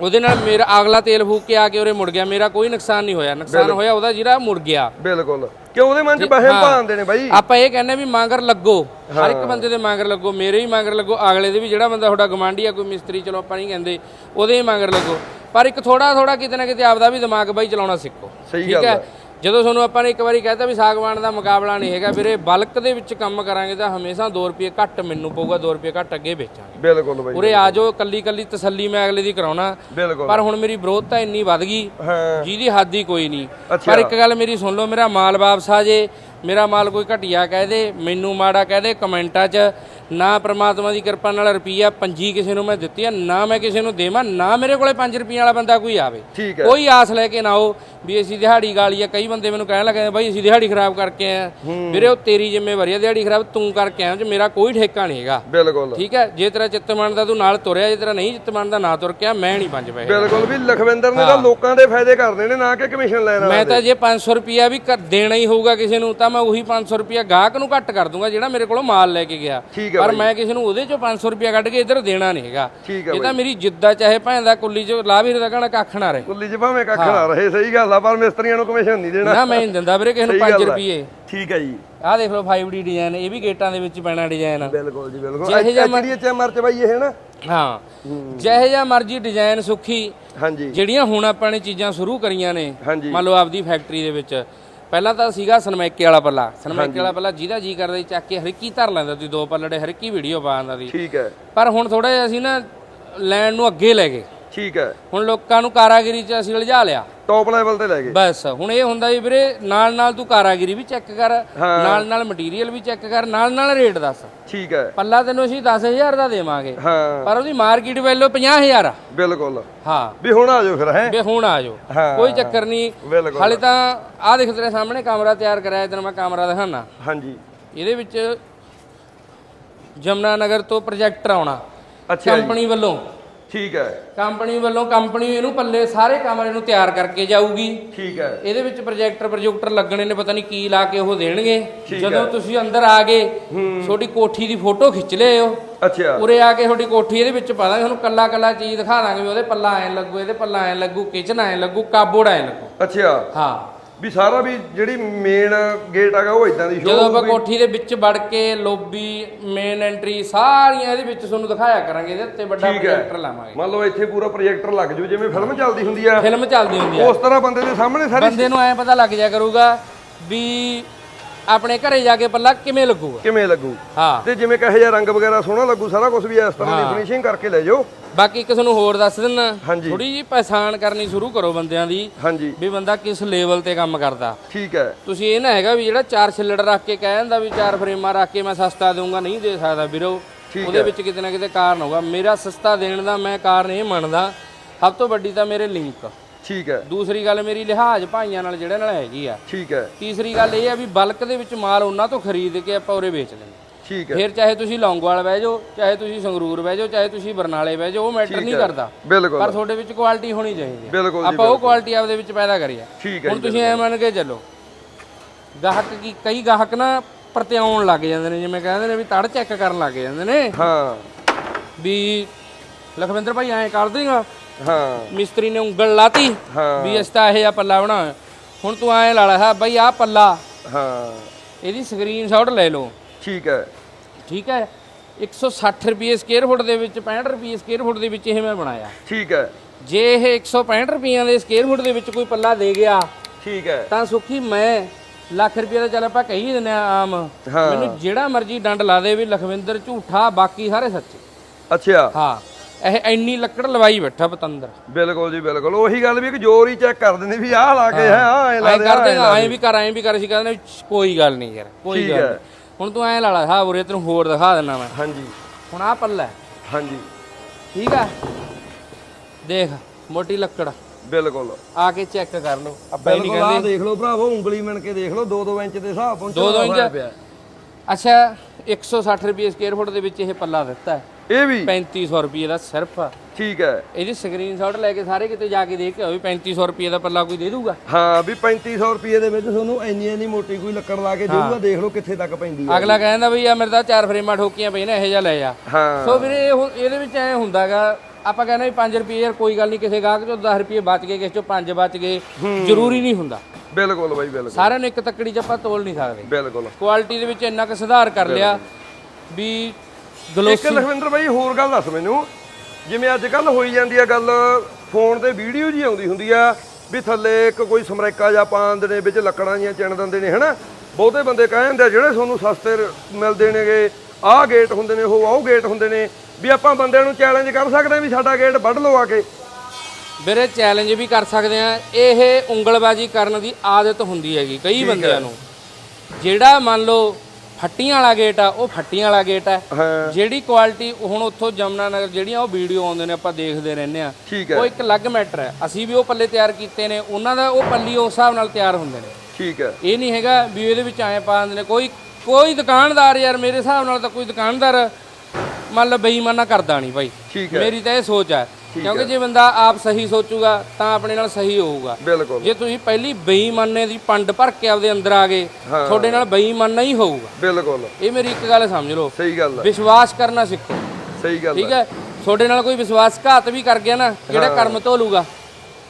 ਉਹਦੇ ਨਾਲ ਮੇਰਾ ਅਗਲਾ ਤੇਲ ਫੂਕ ਕੇ ਆ ਕੇ ਉਰੇ ਮੁੜ ਗਿਆ ਮੇਰਾ ਕੋਈ ਨੁਕਸਾਨ ਨਹੀਂ ਹੋਇਆ। ਨੁਕਸਾਨ ਹੋਇਆ ਉਹਦਾ ਜਿਹੜਾ ਮੁੜ ਗਿਆ। ਬਿਲਕੁਲ। ਕਿਉਂ ਉਹਦੇ ਮਨ 'ਚ ਵਹਿਮ ਪਾਉਂਦੇ ਨੇ ਬਾਈ? ਆਪਾਂ ਇਹ ਕਹਿੰਦੇ ਵੀ ਮੰਗਰ ਲੱਗੋ। ਹਰ ਇੱਕ ਬੰਦੇ ਦੇ ਮੰਗਰ ਲੱਗੋ ਮੇਰੇ ਵੀ ਮੰਗਰ ਲੱਗੋ ਅਗਲੇ ਦੇ ਵੀ। ਜਿਹੜਾ ਬੰਦਾ ਤੁਹਾਡਾ ਗਵਾਂਢੀ ਆ ਕੋਈ ਮਿਸਤਰੀ ਚਲੋ ਆਪਾਂ ਨਹੀਂ ਕਹਿੰਦੇ ਉਹਦੇ ਹੀ ਮੰਗਰ ਲੱਗੋ। ਪਰ ਇੱਕ ਥੋੜਾ ਥੋੜਾ ਕਿਤੇ ਨਾ ਕਿਤੇ ਆਪਦਾ ਵੀ ਦਿਮਾਗ ਬਾਈ ਚਲਾਉਣਾ ਸਿੱਖੋ। ਸਹੀ ਗੱਲ ਹੈ? ਜਦੋਂ ਤੁਹਾਨੂੰ ਆਪਾਂ ਨੇ ਇੱਕ ਵਾਰੀ ਕਹਿਤਾ ਵੀ ਸਾਗਵਾਨ ਦਾ ਮੁਕਾਬਲਾ ਨਹੀਂ ਹੈਗਾ ਵੀਰੇ ਬਲਕ ਦੇ ਵਿੱਚ ਕੰਮ ਕਰਾਂਗੇ ਤਾਂ ਹਮੇਸ਼ਾ 2 ਰੁਪਏ ਘੱਟ ਮੈਨੂੰ ਪਊਗਾ 2 ਰੁਪਏ ਘੱਟ ਅੱਗੇ ਵੇਚਾਂਗੇ। ਬਿਲਕੁਲ ਬਾਈ ਉਰੇ ਆ ਜਾਓ ਕੱਲੀ ਕੱਲੀ ਤਸੱਲੀ ਮੈਂ ਅਗਲੇ ਦੀ ਕਰਾਉਣਾ। ਪਰ ਹੁਣ ਮੇਰੀ ਵਿਰੋਧਤਾ ਇੰਨੀ ਵੱਧ ਗਈ ਜਿਹਦੀ ਹੱਦ ਹੀ ਕੋਈ ਨਹੀਂ। ਪਰ ਇੱਕ ਗੱਲ ਮੇਰੀ ਸੁਣ ਲਓ ਮੇਰਾ ਮਾਲ ਵਾਪਸ ਆ ਜੇ ਮੇਰਾ ਮਾਲ ਕੋਈ ਘਟਿਆ ਕਹਿ ਦੇ ਮੈਨੂੰ ਮਾੜਾ ਕਹਿ ਦੇ ਕਮੈਂਟਾਂ 'ਚ ਨਾ ਪ੍ਰਮਾਤਮਾ ਦੀ ਕਿਰਪਾ ਨਾਲ ਰੁਪਈਆ ਪੰਜੀ ਕਿਸੇ ਨੂੰ ਮੈਂ ਦਿੱਤੀ ਆ ਨਾ ਮੈਂ ਕਿਸੇ ਨੂੰ ਦੇਵਾਂ ਨਾ ਮੇਰੇ ਕੋਲੇ 5 ਰੁਪਈਆ ਵਾਲਾ ਬੰਦਾ ਕੋਈ ਆਵੇ। ਠੀਕ ਹੈ। ਕੋਈ ਆਸ ਲੈ ਕੇ ਨਾ ਆਓ ਵੀ ਅਸੀਂ ਦਿਹਾੜੀ ਗਾਲੀ ਆ। ਕਈ ਬੰਦੇ ਮੈਨੂੰ ਕਹਿਣ ਲੱਗੇ ਬਾਈ ਅਸੀਂ ਦਿਹਾੜੀ ਖਰਾਬ ਕਰਕੇ ਆਏ ਆ ਵੀਰੇ ਉਹ ਤੇਰੀ ਜ਼ਿੰਮੇਵਾਰੀ ਆ ਦਿਹਾੜੀ ਖਰਾਬ ਤੂੰ ਕਰਕੇ ਆਇਆ ਜੇ ਮੇਰਾ ਕੋਈ ਠੇਕਾ ਨਹੀਂ ਹੈਗਾ। ਬਿਲਕੁਲ। ਠੀਕ ਹੈ ਜੇ ਤੇਰਾ ਚਿੱਤ ਮੰਨਦਾ ਤੂੰ ਨਾਲ ਤੁਰਿਆ ਜੇ ਤੇਰਾ ਨਹੀਂ ਚਿੱਤ ਮੰਨਦਾ ਨਾ ਤੁਰ ਕੇ ਆ ਮੈਂ ਨਹੀਂ ਪੰਜ ਪੈਸੇ। ਬਿਲਕੁਲ ਵੀ ਲਖਵਿੰਦਰ ਨੇ ਤਾਂ ਲੋਕਾਂ ਦੇ ਫਾਇਦੇ ਕਰਦੇ ਨੇ ਨਾ ਕਿ ਕਮਿਸ਼ਨ ਲੈਣ ਵਾਲੇ ਮੈਂ ਤਾਂ ਜੇ 500 ਰੁਪਿਆ ਵੀ ਦੇਣਾ ਹੀ ਹੋਊਗਾ ਕਿਸੇ ਨੂੰ ਤਾਂ ਮੈਂ ਉਹੀ 500 ਰੁਪਿਆ ਗਾਹਕ ਨੂੰ ਘੱਟ ਕਰ ਦੂੰਗਾ ਜਿਹੜਾ ਮੇਰੇ ਕੋਲੋਂ ਮਾਲ ਲੈ ਕੇ ਗਿਆ। ਠੀਕ ਹੈ ਪਰ ਮੈਂ ਕਿਸੇ ਨੂੰ ਉਹਦੇ ਚੋਂ 500 ਰੁਪਿਆ ਕੱਢ ਕੇ ਇੱਧਰ ਦੇਣਾ ਨਹੀਂ ਹੈਗਾ। ਠੀਕ ਹੈ ਇਹ ਤਾਂ ਮੇਰੀ ਜਿੱਦਾਂ ਚਾਹੇ ਭਾਂ ਦਾ ਕੁੱਲੀ ਚੋਂ ਲਾ ਵੀ ਦਾ ਕਹਣਾ ਕੱਖ ਨਾ ਰਹੇ। ਕੁੱਲੀ 'ਚ ਭਾਵੇਂ ਕੱਖ ਨਾ ਰਹੇ ਸਹੀ ਗੱਲ ਆ ਆ ਪਰ ਮਿਸਤਰੀਆਂ ਨੂੰ ਕਮਿਸ਼ਨ ਨਹੀਂ ਦੇਣਾ। ਨਾ ਮੈਂ ਨਹੀਂ ਦਿੰਦਾ ਵੀਰੇ ਕਿਸੇ ਨੂੰ ਸਹੀ 5 ਗੱਲ ਆ। ਰੁਪਏ ਠੀਕ ਹੈ ਜੀ। ਆਹ ਦੇਖ ਲਓ 5D ਡਿਜ਼ਾਈਨ ਇਹ ਵੀ ਗੇਟਾਂ ਦੇ ਵਿੱਚ ਪੈਣਾ ਡਿਜ਼ਾਈਨ ਬਿਲਕੁਲ ਜੀ ਬਿਲਕੁਲ। ਜਿਹੇ ਜਿਹਾ ਮਰ- ਐਚਡੀਐਚਐਮਆਰ ਚ ਬਾਈ ਇਹ ਹੈ। ਨਾ ਹਾਂ। ਜਿਹੇ ਜਿਹਾ ਮਰਜ਼ੀ ਡਿਜ਼ਾਈਨ ਸੁੱਖੀ ਹਾਂਜੀ। ਜਿਹੜੀਆਂ ਹੁਣ ਆਪਾਂ ਨੇ ਚੀਜ਼ਾਂ ਸ਼ੁਰੂ ਕਰੀਆਂ ਨੇ ਮੰਨ ਲਓ ਆਪਦੀ ਫੈਕਟਰੀ ਦੇ ਵਿੱਚ। ਪਹਿਲਾਂ ਤਾਂ ਸੀਗਾ ਸਨਮੈਕੇ ਵਾਲਾ ਪੱਲਾ। ਸਨਮੈਕੇ ਵਾਲਾ ਪੱਲਾ ਜਿਹਦਾ ਜੀ ਕਰਦਾ ਸੀ ਚੱਕ ਕੇ ਹਰਿੱਕੀ ਧਰ ਲੈਂਦਾ ਸੀ ਦੋ ਪੱਲੜੇ ਹਰਿੱਕੀ ਵੀਡੀਓ ਪਾ ਦਿੰਦਾ ਸੀ। ਠੀਕ ਹੈ। ਪਰ ਹੁਣ ਥੋੜਾ ਜਿਹਾ ਅਸੀਂ ਨਾ ਲੈਣ ਨੂੰ ਅੱਗੇ ਲੈ ਗਏ। ਠੀਕ ਹੈ। ਹੁਣ ਲੋਕਾਂ ਨੂੰ ਕਾਰਾਗਰੀ 'ਚ ਅਸੀਂ ਉਲਝਾ ਲਿਆ। ਟੌਪ ਲੈਵਲ ਤੇ ਲੈ ਗਏ। ਬਸ ਹੁਣ ਇਹ ਹੁੰਦਾ ਵੀ ਵੀਰੇ ਨਾਲ ਨਾਲ ਤੂੰ ਕਾਰਾਗਰੀ ਵੀ ਚੈੱਕ ਕਰ ਨਾਲ ਨਾਲ ਮਟੀਰੀਅਲ ਵੀ ਚੈੱਕ ਕਰ ਨਾਲ ਨਾਲ ਰੇਟ ਦੱਸ। ਠੀਕ ਹੈ। ਪੱਲਾ ਤੈਨੂੰ ਅਸੀਂ 10000 ਦਾ ਦੇਵਾਂਗੇ ਹਾਂ। ਪਰ ਉਹਦੀ ਮਾਰਕੀਟ ਵੈਲਿਊ 50000 ਆ। ਬਿਲਕੁਲ। ਹਾਂ। ਵੀ ਹੁਣ ਆ ਜਾਓ ਫਿਰ ਹੈ? ਵੀ ਹੁਣ ਆ ਜਾਓ। ਹਾਂ। ਕੋਈ ਚੱਕਰ ਨਹੀਂ ਹਾਲੇ ਤਾਂ ਆਹ ਦੇਖ ਤੇਰੇ ਸਾਹਮਣੇ ਕਮਰਾ ਤਿਆਰ ਕਰਾਇਆ ਤੈਨੂੰ ਮੈਂ ਕਮਰਾ ਦਿਖਾਣਾ ਹਾਂਜੀ। ਇਹਦੇ ਵਿੱਚ ਜਮਨਾ ਨਗਰ ਤੋਂ ਪ੍ਰੋਜੈਕਟਰ ਆਉਣਾ ਅੱਛਾ ਜੀ। ਕੰਪਨੀ ਵੱਲੋਂ। ਠੀਕ ਹੈ। ਕੰਪਨੀ ਵੱਲੋਂ ਕੰਪਨੀ ਇਹਨੂੰ ਪੱਲੇ ਸਾਰੇ ਕਮਰੇ ਨੂੰ ਤਿਆਰ ਕਰਕੇ ਜਾਊਗੀ। ਠੀਕ ਹੈ। ਇਹਦੇ ਵਿੱਚ ਪ੍ਰੋਜੈਕਟਰ ਪ੍ਰੋਜੈਕਟਰ ਲੱਗਣੇ ਨੇ ਪਤਾ ਨਹੀਂ ਕੀ ਲਾ ਕੇ ਉਹ ਦੇਣਗੇ। ਜਦੋਂ ਤੁਸੀਂ ਅੰਦਰ ਆ ਗਏ ਤੁਹਾਡੀ ਕੋਠੀ ਦੀ ਫੋਟੋ ਖਿੱਚ ਲਿਓ। ਅੱਛਾ। ਉਰੇ ਆ ਕੇ ਤੁਹਾਡੀ ਕੋਠੀ ਇਹਦੇ ਵਿੱਚ ਪਾ ਦਾਂਗੇ ਤੁਹਾਨੂੰ ਕੱਲਾ ਕੱਲਾ ਚੀਜ਼ ਦਿਖਾ ਦਾਂਗੇ ਵੀ ਉਹਦੇ ਪੱਲਾ ਐਂ ਲੱਗੂ ਇਹਦੇ ਪੱਲਾ ਐਂ ਲੱਗੂ ਕਿਚਨ ਐਂ ਲੱਗੂ ਕਾਬੋਰਡ ਐਂ ਲੱਗੂ। ਅੱਛਾ। ਹਾਂ। ਵੀ ਸਾਰਾ ਵੀ ਜਿਹੜੀ ਮੇਨ ਗੇਟ ਹੈਗਾ ਉਹ ਇਦਾਂ ਦੀ ਸ਼ੋਅ ਜਦੋਂ ਆਪਾਂ ਕੋਠੀ ਦੇ ਵਿੱਚ ਵੜ ਕੇ ਲੋਬੀ ਮੇਨ ਐਂਟਰੀ ਸਾਰੀਆਂ ਇਹਦੇ ਵਿੱਚ ਤੁਹਾਨੂੰ ਦਿਖਾਇਆ ਕਰਾਂਗੇ ਇਹਦੇ ਉੱਤੇ ਵੱਡਾ। ਪ੍ਰੋਜੈਕਟਰ ਲਾਵਾਂਗੇ। ਮੰਨ ਲਓ ਇੱਥੇ ਪੂਰਾ ਪ੍ਰੋਜੈਕਟਰ ਲੱਗ ਜੂ ਜਿਵੇਂ ਫਿਲਮ ਚੱਲਦੀ ਹੁੰਦੀ ਆ। ਫਿਲਮ ਚੱਲਦੀ ਹੁੰਦੀ ਆ। ਉਸ ਤਰ੍ਹਾਂ ਬੰਦੇ ਦੇ ਸਾਹਮਣੇ ਸਾਰੀ ਬੰਦੇ ਨੂੰ ਐਂ ਪਤਾ ਲੱਗ ਜਾ ਕਰੂਗਾ ਵੀ ਆਪਣੇ ਘਰੇ ਜਾ ਕੇ ਪੱਲਾ ਕਿਵੇਂ ਲੱਗੂਗਾ ਕਿਵੇਂ ਲੱਗੂ? ਹਾਂ। ਤੇ ਜਿਵੇਂ ਕਹੇ ਜਿਹਾ ਰੰਗ ਵਗੈਰਾ ਸੋਹਣਾ ਲੱਗੂ ਸਾਰਾ ਕੁਝ ਵੀ ਇਸ ਤਰ੍ਹਾਂ ਦੀ ਫਿਨਿਸ਼ਿੰਗ ਕਰਕੇ ਲੈ ਜਾਓ। ਬਾਕੀ ਕਿਸੇ ਨੂੰ ਹੋਰ ਦੱਸ ਦਿੰਨਾ। ਥੋੜੀ ਜੀ ਪਛਾਣ ਕਰਨੀ ਸ਼ੁਰੂ ਕਰੋ ਬੰਦਿਆਂ ਦੀ ਹਾਂਜੀ। ਵੀ ਬੰਦਾ ਕਿਸ ਲੈਵਲ ਤੇ ਕੰਮ ਕਰਦਾ। ਠੀਕ ਹੈ। ਤੁਸੀਂ ਇਹ ਨਾ ਹੈਗਾ ਵੀ ਜਿਹੜਾ ਚਾਰ ਛਿੱਲੜ ਰੱਖ ਕੇ ਕਹਿ ਦਿੰਦਾ ਵੀ ਚਾਰ ਫਰੇਮਾਂ ਰੱਖ ਕੇ ਮੈਂ ਸਸਤਾ ਦਊਂਗਾ ਨਹੀਂ ਦੇ ਸਕਦਾ ਵੀਰੋ। ਉਹਦੇ ਵਿੱਚ ਕਿਤੇ ਨਾ ਕਿਤੇ ਕਾਰਨ ਹੋਗਾ ਮੇਰਾ ਸਸਤਾ ਦੇਣ ਦਾ ਮੈਂ ਕਾਰਨ ਇਹ ਮੰਨਦਾ ਸਭ ਤੋਂ ਵੱਡੀ ਤਾਂ ਮੇਰੇ ਲਿੰਕ ਠੀਕ ਹੈ। ਦੂਸਰੀ ਗੱਲ ਮੇਰੀ ਲਿਹਾਜ਼ ਭਾਈਆਂ ਨਾਲ ਜਿਹੜੇ ਨਾਲ ਹੈਗੀ ਆ। ਠੀਕ ਹੈ। ਤੀਸਰੀ ਗੱਲ ਇਹ ਆ ਵੀ ਬਲਕ ਦੇ ਵਿੱਚ ਮਾਲ ਉਹਨਾਂ ਤੋਂ ਖਰੀਦ ਕੇ ਆਪਾਂ ਉਰੇ ਵੇਚ ਲੈਂਦੇ ਠੀਕ ਹੈ। ਫਿਰ ਚਾਹੇ ਤੁਸੀਂ ਲੌਂਗੋਵਾਲ ਬਹਿ ਜਾਓ ਚਾਹੇ ਤੁਸੀਂ ਸੰਗਰੂਰ ਬਹਿ ਜਾਓ ਚਾਹੇ ਤੁਸੀਂ ਬਰਨਾਲੇ ਬਹਿ ਜਾਓ ਉਹ ਮੈਟਰ ਨਹੀਂ ਕਰਦਾ। ਬਿਲਕੁਲ। ਪਰ ਤੁਹਾਡੇ ਵਿੱਚ ਕੁਆਲਿਟੀ ਹੋਣੀ ਚਾਹੀਦੀ ਹੈ। ਆਪਾਂ ਉਹ ਕੁਆਲਿਟੀ ਆਪਦੇ ਵਿੱਚ ਪੈਦਾ ਕਰੀਏ। ਠੀਕ ਹੈ ਹੁਣ ਤੁਸੀਂ ਐ ਮੰਨ ਕੇ ਚੱਲੋ ਗਾਹਕ ਕੀ ਕਈ ਗਾਹਕ ਨਾ ਪ੍ਰਤਿਆਉਣ ਲੱਗ ਜਾਂਦੇ ਨੇ ਜਿਵੇਂ ਕਹਿੰਦੇ ਨੇ ਵੀ ਤੜ ਚੈੱਕ ਕਰਨ ਲੱਗ ਜਾਂਦੇ ਨੇ। ਹਾਂ। ਵੀ ਲਖਵਿੰਦਰ ਭਾਈ ਐਂ ਕਰ ਦੇਗਾ ਹਾਂ। ਮਿਸਤਰੀ ਨੇ ਉਂਗਲ ਲਾਤੀ ਹਾਂ। ਵੀ ਇਸ ਤਾਂ ਇਹ ਆ ਪੱਲਾ ਬਣਾ ਹੁਣ ਤੂੰ ਐਂ ਲਾ ਲਾ ਬਈ ਆਹ ਪੱਲਾ। ਹਾਂ। ਇਹਦੀ ਸਕਰੀਨਸ਼ਾਟ ਲੈ ਲਓ। ਠੀਕ ਹੈ। ਠੀਕ ਹੈ। 160 ਰੁਪਏ ਸਕੁਅਰ ਫੁੱਟ ਦੇ ਵਿੱਚ 65 ਰੁਪਏ ਸਕੁਅਰ ਫੁੱਟ ਦੇ ਵਿੱਚ ਇਹ ਮੈਂ ਬਣਾਇਆ। ਠੀਕ ਹੈ। ਜੇ ਇਹ 165 ਰੁਪਈਆਂ ਦੇ ਸਕੁਅਰ ਫੁੱਟ ਦੇ ਵਿੱਚ ਕੋਈ ਪੱਲਾ ਦੇ ਗਿਆ ਠੀਕ ਹੈ। ਤਾਂ ਸੁਖੀ ਮੈਂ ਲੱਖ ਰੁਪਏ ਦਾ ਚੱਲ ਆਪਾਂ ਕਹੀ ਦਿੰਦੇ ਆ ਆਮ। ਹਾਂ। ਮੈਨੂੰ ਜਿਹੜਾ ਮਰਜ਼ੀ ਡੰਡ ਲਾ ਦੇ ਵੀ ਲਖਵਿੰਦਰ ਝੂਠਾ ਬਾਕੀ ਸਾਰੇ ਸੱਚੇ। ਅੱਛਾ। ਹਾਂ। ਇਹ ਇੰਨੀ ਲੱਕੜ ਲਵਾਈ ਬੈਠਾ ਪਤੰਦਰ। ਬਿਲਕੁਲ ਜੀ ਬਿਲਕੁਲ। ਉਹੀ ਗੱਲ ਵੀ ਇੱਕ ਜ਼ੋਰ ਹੀ ਚੈੱਕ ਕਰ ਦਿੰਦੇ ਵੀ ਆਹ ਲਾ ਕੇ ਹੈ। ਆਹ ਐ ਲਾ ਐਂ ਦੇ ਕਰਦੇ ਆਹ ਐਂ ਵੀ ਕਰ ਐਂ ਵੀ ਕਰ ਸੀ ਕਹਿੰਦੇ ਕੋਈ ਗੱਲ ਨਹੀਂ ਯਾਰ ਕੋਈ ਠੀਕ ਗੱਲ ਹੈ। ਨਹੀਂ। ਹੁਣ ਤੂੰ ਐਂ ਲਾ ਲਾ ਹਾਂ ਉਰੇ ਤੈਨੂੰ ਹੋਰ ਦਿਖਾ ਦਿੰਦਾ ਮੈਂ। ਹਾਂਜੀ। ਹੁਣ ਆਹ ਪੱਲਾ ਹੈ, ਹਾਂਜੀ। ਠੀਕ ਆ ਦੇਖ ਮੋਟੀ ਲੱਕੜ। ਬਿਲਕੁਲ। ਆ ਕੇ ਚੈੱਕ ਕਰ ਲਓ। ਆਪਾਂ ਨਹੀਂ ਬਿਲਕੁਲ ਆਹ ਕਹਿੰਦੇ ਦੇਖ ਲਓ ਭਰਾਵੋ ਉਂਗਲੀ ਮਿਣ ਕੇ ਦੇਖ ਲਓ 2-2 ਇੰਚ ਦੇ ਹਿਸਾਬ ਪਹੁੰਚਦਾ ਦੋ ਦੋ ਇੰਚ ਹੋਇਆ ਪਿਆ। ਅੱਛਾ 160 ਰੁਪਏ ਸਕੁਅਰ ਫੁੱਟ ਦੇ ਵਿੱਚ ਇਹ ਪੱਲਾ ਦਿੱਤਾ ਹੈ। ਇਹ ਵੀ? 3500 ਰੁਪਏ ਦਾ ਸਿਰਫ। ਠੀਕ ਹੈ। ਇਹਦੀ ਸਕਰੀਨਸ਼ਾਟ ਲੈ ਕੇ ਸਾਰੇ ਕਿਤੇ ਜਾ ਕੇ ਦੇਖ ਕੇ ਆਓ ਵੀ 3500 ਰੁਪਏ ਦਾ ਪੱਲਾ ਕੋਈ ਦੇ ਦੂਗਾ। ਹਾਂ ਵੀ 3500 ਰੁਪਏ ਦੇ ਵਿੱਚ ਤੁਹਾਨੂੰ ਇੰਨੀ ਇੰਨੀ ਮੋਟੀ ਕੋਈ ਲੱਕੜ ਲਾ ਕੇ ਦੇਊਗਾ ਦੇਖ ਲਓ ਕਿੱਥੇ ਤੱਕ ਪੈਂਦੀ ਹੈ ਅਗਲਾ ਕਹਿੰਦਾ ਵੀ ਆ ਮੇਰੇ ਤਾਂ ਚਾਰ ਫਰੇਮਾਂ ਠੋਕੀਆਂ ਪਈਆਂ ਨੇ ਇਹੋ ਜਿਹਾ ਲੈ ਜਾ ਹਾਂ। ਸੋ ਵੀਰੇ ਇਹ ਹੁਣ- ਇਹਦੇ ਵਿੱਚ ਐ ਹੁੰਦਾਗਾ ਆਪਾਂ ਕਹਿੰਦੇ ਵੀ 5 ਰੁਪਏ ਯਾਰ ਕੋਈ ਗੱਲ ਨਹੀਂ ਕਿਸੇ ਗਾਹਕ ਚੋਂ 10 ਰੁਪਏ ਬਚ ਗਏ ਕਿਸੇ ਚੋਂ 5 ਬਚ ਗਏ ਜ਼ਰੂਰੀ ਨਹੀਂ ਹੁੰਦਾ। ਬਿਲਕੁਲ ਬਾਈ ਬਿਲਕੁਲ। ਸਾਰਿਆਂ ਨੂੰ ਇੱਕ ਤੱਕੜੀ 'ਚ ਆਪਾਂ ਤੋਲ ਨਹੀਂ ਸਕਦੇ। ਬਿਲਕੁਲ। ਕੁਆਲਿਟੀ ਦੇ ਵਿੱਚ ਇੰਨਾ ਕੁ ਸੁਧਾਰ ਕਰ ਲਿਆ ਵੀ ਗਲੋਸੀ। ਇੱਕ ਲਖਵਿੰਦਰ ਬਾਈ ਹੋਰ ਗੱਲ ਦੱਸ ਮੈਨੂੰ। ਜਿਵੇਂ ਅੱਜ ਕੱਲ ਹੋਈ ਜਾਂਦੀ ਆ ਗੱਲ ਫੋਨ ਤੇ ਵੀਡੀਓ ਜੀ ਆਉਂਦੀ ਹੁੰਦੀ ਆ ਵੀ ਥੱਲੇ ਇੱਕ ਕੋਈ ਸਮਰੇਕਾ ਜਾਂ ਪਾਉਂਦੇ ਨੇ ਵਿੱਚ ਲੱਕੜਾਂ ਜੀਆਂ ਚਿਣ ਦਿੰਦੇ ਨੇ ਹਨਾ? ਬਹੁਤੇ ਬੰਦੇ ਕਹਿ ਜਾਂਦੇ ਆ ਜਿਹੜੇ ਤੁਹਾਨੂੰ ਸਸਤੇ ਰ- ਮਿਲਦੇ ਨੇਗੇ ਆਹ ਗੇਟ ਹੁੰਦੇ ਨੇ ਉਹ ਆਹ ਗੇਟ ਹੁੰਦੇ ਨੇ ਵੀ ਆਪਾਂ ਬੰਦਿਆਂ ਨੂੰ ਚੈਲੰਜ ਕਰ ਸਕਦੇ ਆ ਵੀ ਸਾਡਾ ਗੇਟ ਵੱਢ ਲਓ ਆ ਕੇ। ਵੀਰੇ ਚੈਲੰਜ ਵੀ ਕਰ ਸਕਦੇ ਆ ਇਹ ਉਂਗਲਬਾਜੀ ਕਰਨ ਦੀ ਆਦਤ ਹੁੰਦੀ ਹੈਗੀ ਕਈ ਬੰਦਿਆਂ ਨੂੰ। ਜਿਹੜਾ ਮੰਨ ਲਓ ਫੱਟੀਆਂ ਵਾਲਾ ਗੇਟ ਆ ਉਹ ਫੱਟੀਆਂ ਵਾਲਾ ਗੇਟ ਹਾਂ। ਜਿਹੜੀ ਕੁਆਲਿਟੀ ਹੁਣ ਉੱਥੋਂ ਜਮਨਾ ਨਗਰ ਜਿਹੜੀਆਂ ਉਹ ਵੀਡੀਓ ਆਉਂਦੇ ਨੇ ਆਪਾਂ ਦੇਖਦੇ ਰਹਿੰਦੇ ਆ ਠੀਕ ਉਹ ਇੱਕ ਅਲੱਗ ਮੈਟਰ ਹੈ। ਅਸੀਂ ਵੀ ਉਹ ਪੱਲੇ ਤਿਆਰ ਕੀਤੇ ਨੇ ਉਹਨਾਂ ਦਾ ਉਹ ਪੱਲੀ ਉਸ ਹਿਸਾਬ ਨਾਲ ਤਿਆਰ ਹੁੰਦੇ ਨੇ। ਠੀਕ ਹੈ। ਇਹ ਨਹੀਂ ਹੈਗਾ ਵੀ ਇਹਦੇ ਵਿੱਚ ਐਂ ਪਾ ਦਿੰਦੇ ਨੇ ਕੋਈ ਕੋਈ ਦੁਕਾਨਦਾਰ ਯਾਰ ਮੇਰੇ ਹਿਸਾਬ ਨਾਲ ਤਾਂ ਕੋਈ ਦੁਕਾਨਦਾਰ ਮੰਨ ਲਓ ਬੇਈਮਾਨਾ ਕਰਦਾ ਨਹੀਂ ਭਾਈ। ਠੀਕ ਹੈ। ਮੇਰੀ ਤਾਂ ਇਹ ਸੋਚ ਹੈ ਕਿਉਂਕਿ ਜੇ ਬੰਦਾ ਆਪ ਸਹੀ ਸੋਚੂਗਾ ਤਾਂ ਆਪਣੇ ਨਾਲ ਸਹੀ ਹੋਊਗਾ। ਬਿਲਕੁਲ। ਜੇ ਤੁਸੀਂ ਪਹਿਲੀ ਬੇਈਮਾਨੇ ਦੀ ਪੰਡ ਭਰ ਕੇ ਆਪਦੇ ਅੰਦਰ ਆ ਗਏ ਤੁਹਾਡੇ ਨਾਲ ਬੇਈਮਾਨਾ ਹੀ ਹੋਊਗਾ। ਬਿਲਕੁਲ। ਇਹ ਮੇਰੀ ਇੱਕ ਗੱਲ ਸਮਝ ਲਓ। ਸਹੀ ਗੱਲ ਹੈ। ਵਿਸ਼ਵਾਸ ਕਰਨਾ ਸਿੱਖੋ। ਸਹੀ ਗੱਲ ਠੀਕ ਹੈ। ਤੁਹਾਡੇ ਨਾਲ ਕੋਈ ਵਿਸ਼ਵਾਸਘਾਤ ਵੀ ਕਰ ਗਿਆ ਨਾ ਜਿਹੜਾ ਕਰਮ ਧੋ ਲੂਗਾ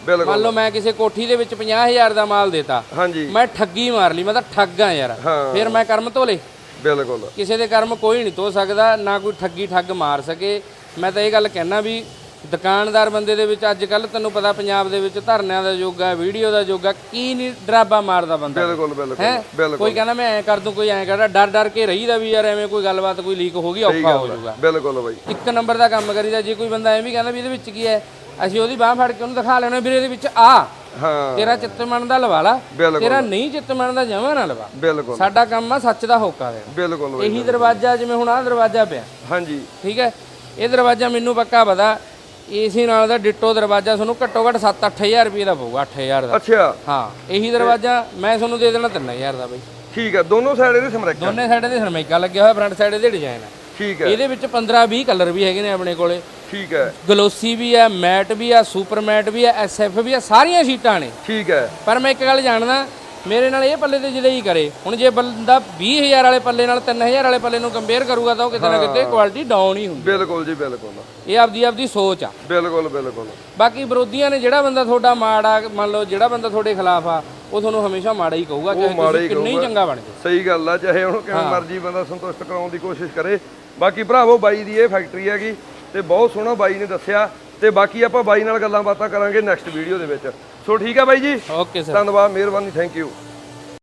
ਬਿਲਕੁਲ। ਮੰਨ ਲਓ ਮੈਂ ਕਿਸੇ ਕੋਠੀ ਦੇ ਵਿੱਚ 50000 ਦਾ ਮਾਲ ਦੇਤਾ। ਹਾਂਜੀ। ਮੈਂ ਠੱਗੀ ਮਾਰ ਲਈ ਮੈਂ ਤਾਂ ਠੱਗ ਆ ਯਾਰ। ਫਿਰ ਮੈਂ ਕਰਮ ਧੋਲੇ। ਬਿਲਕੁਲ। ਕਿਸੇ ਦੇ ਕਰਮ ਕੋਈ ਨਹੀਂ ਧੋ ਸਕਦਾ ਨਾ ਕੋਈ ਠੱਗੀ ਠੱਗ ਮਾਰ ਸਕੇ। ਮੈਂ ਤਾਂ ਇਹ ਗੱਲ ਕਹਿਣਾ ਵੀ ਦੁਕਾਨਦਾਰ ਬੰਦੇ ਦੇ ਵਿੱਚ ਅੱਜ ਕੱਲ ਤੈਨੂੰ ਪਤਾ ਪੰਜਾਬ ਦੇ ਵਿੱਚ ਧਰਨਿਆਂ ਦਾ ਯੁੱਗ ਹੈ ਵੀਡੀਓ ਦਾ ਯੁੱਗ ਹੈ ਕੀ ਨਹੀਂ ਡਰਾਬਾ ਮਾਰਦਾ ਬੰਦਾ। ਬਿਲਕੁਲ ਬਿਲਕੁਲ ਕੋਈ ਕਹਿੰਦਾ ਮੈਂ ਐਂ ਕਰ ਦੂੰ ਕੋਈ ਐਂ ਕਰਦਾ ਡਰ ਡਰ ਕੇ ਰਹੀਦਾ ਵੀ ਯਾਰ ਐਵੇਂ ਕੋਈ ਗੱਲਬਾਤ ਕੋਈ ਲੀਕ ਹੋ ਗਈ ਔਖਾ ਹੋ ਜਾਊਗਾ। ਬਿਲਕੁਲ ਬਾਈ। ਇੱਕ ਨੰਬਰ ਦਾ ਕੰਮ ਕਰੀਦਾ ਜੇ ਕੋਈ ਬੰਦਾ ਐਂ ਵੀ ਕਹਿੰਦਾ ਵੀ ਇਹਦੇ ਵਿੱਚ ਕੀ ਹੈ ਅਸੀਂ ਉਹਦੀ ਬਾਹ ਫੜ ਕੇ ਉਹਨੂੰ ਦਿਖਾ ਲੈਣਾ ਵੀਰੇ ਇਹਦੇ ਵਿੱਚ ਆ। ਹਾਂ। ਤੇਰਾ ਚਿੱਤ ਮੰਨਦਾ ਲਵਾ ਲਾ ਤੇਰਾ ਨਹੀਂ ਚਿੱਤ ਮੰਨਦਾ ਜਮਾ ਨਾ ਲਵਾ। ਬਿਲਕੁਲ। ਸਾਡਾ ਕੰਮ ਆ ਸੱਚ ਦਾ ਹੋਕਾ ਦੇਣਾ। ਬਿਲਕੁਲ ਇਹੀ ਦਰਵਾਜ਼ਾ ਜਿਵੇਂ ਹੁਣ ਆਹ ਦਰਵਾਜ਼ਾ ਪਿਆ। ਹਾਂਜੀ। ਠੀਕ ਹੈ? ਇਹ ਦਰਵਾਜ਼ਾ ਮੈਨੂੰ ਪੱਕਾ ਪਤਾ ਏਸੀ ਨਾਲ ਦਾ ਡਿੱਟੋ ਦਰਵਾਜ਼ਾ ਤੁਹਾਨੂੰ ਘੱਟੋ ਘੱਟ 7-8000 ਰੁਪਏ ਦਾ ਪਊਗਾ 8000 ਦਾ। ਅੱਛਾ। ਹਾਂ ਇਹੀ ਦਰਵਾਜ਼ਾ ਮੈਂ ਤੁਹਾਨੂੰ ਦੇ ਦੇਣਾ 3000 ਦਾ ਬਈ। ਠੀਕ ਹੈ ਦੋਨੋਂ ਸਾਈਡ ਇਹਦੇ ਸਮਰੈਕ ਦੋਨੇ ਸਾਈਡ ਦੇ ਸਰਮੈਕਾ ਲੱਗਿਆ ਹੋਇਆ ਫਰੰਟ ਸਾਈਡ ਦੇ ਡਿਜ਼ਾਈਨ ਹੈ ਠੀਕ ਹੈ ਇਹਦੇ ਵਿੱਚ 15-20 ਕਲਰ ਵੀ ਹੈਗੇ ਨੇ ਆਪਣੇ ਕੋਲੇ। ਠੀਕ ਹੈ ਗਲੋਸੀ ਵੀ ਹੈ ਮੈਟ ਵੀ ਹੈ ਸੁਪਰ ਮੈਟ ਵੀ ਹੈ ਐਸਐਫ ਵੀ ਹੈ ਸਾਰੀਆਂ ਸ਼ੀਟਾਂ ਨੇ। ਠੀਕ ਹੈ ਪਰ ਮੈਂ ਇੱਕ ਗੱਲ ਜਾਣਦਾ ਮੇਰੇ ਨਾਲ ਇਹ ਪੱਲੇ ਤੇ ਜਿਹੜੇ ਹੀ ਕਰੇ। ਹੁਣ ਜੇ ਬੰਦਾ 20000 ਵਾਲੇ ਪੱਲੇ ਨਾਲ 3000 ਵਾਲੇ ਪੱਲੇ ਨੂੰ ਕੰਪੇਅਰ ਕਰੂਗਾ ਤਾਂ ਉਹ ਕਿਤੇ ਨਾ ਕਿਤੇ ਕੁਆਲਿਟੀ ਡਾਊਨ ਹੀ ਹੁੰਦੀ। ਬਿਲਕੁਲ ਜੀ ਬਿਲਕੁਲ। ਇਹ ਆਪਦੀ ਆਪਦੀ ਸੋਚ ਆ। ਬਿਲਕੁਲ ਬਿਲਕੁਲ। ਬਾਕੀ ਵਿਰੋਧੀਆਂ ਨੇ ਜਿਹੜਾ ਬੰਦਾ ਤੁਹਾਡਾ ਮਾੜਾ ਮੰਨ ਲਓ ਜਿਹੜਾ ਬੰਦਾ ਤੁਹਾਡੇ ਖਿਲਾਫ ਆ ਉਹ ਤੁਹਾਨੂੰ ਹਮੇਸ਼ਾ ਮਾੜਾ ਹੀ ਕਹੂਗਾ ਚਾਹੇ ਤੁਸੀਂ ਕਿੰਨਾ ਹੀ ਚੰਗਾ ਬਣ ਜਾਓ। ਸਹੀ ਗੱਲ ਆ ਚਾਹੇ ਉਹਨੂੰ ਕਿਵੇਂ ਮਰਜ਼ੀ ਬੰਦਾ ਸੰਤੁਸ਼ਟ ਕਰਾਉਣ ਦੀ ਕੋਸ਼ਿਸ਼ ਕਰੇ। ਬਾਕੀ ਭਰਾਵੋ ਬਾਈ ਦੀ ਇਹ ਫੈਕਟਰੀ ਹੈਗੀ ਤੇ ਬਹੁਤ ਸੋਹਣਾ ਬਾਈ ਨੇ ਦੱਸਿਆ ਤੇ ਬਾਕੀ ਆਪਾਂ ਬਾਈ ਨਾਲ ਗੱਲਾਂ ਬਾਤਾਂ ਕਰਾਂਗੇ ਨੈਕਸਟ ਵੀਡੀਓ ਦੇ ਵਿੱਚ। ਸੋ ਠੀਕ ਆ ਬਾਈ ਜੀ। ਓਕੇ ਸਰ ਧੰਨਵਾਦ ਮਿਹਰਬਾਨੀ ਥੈਂਕ ਯੂ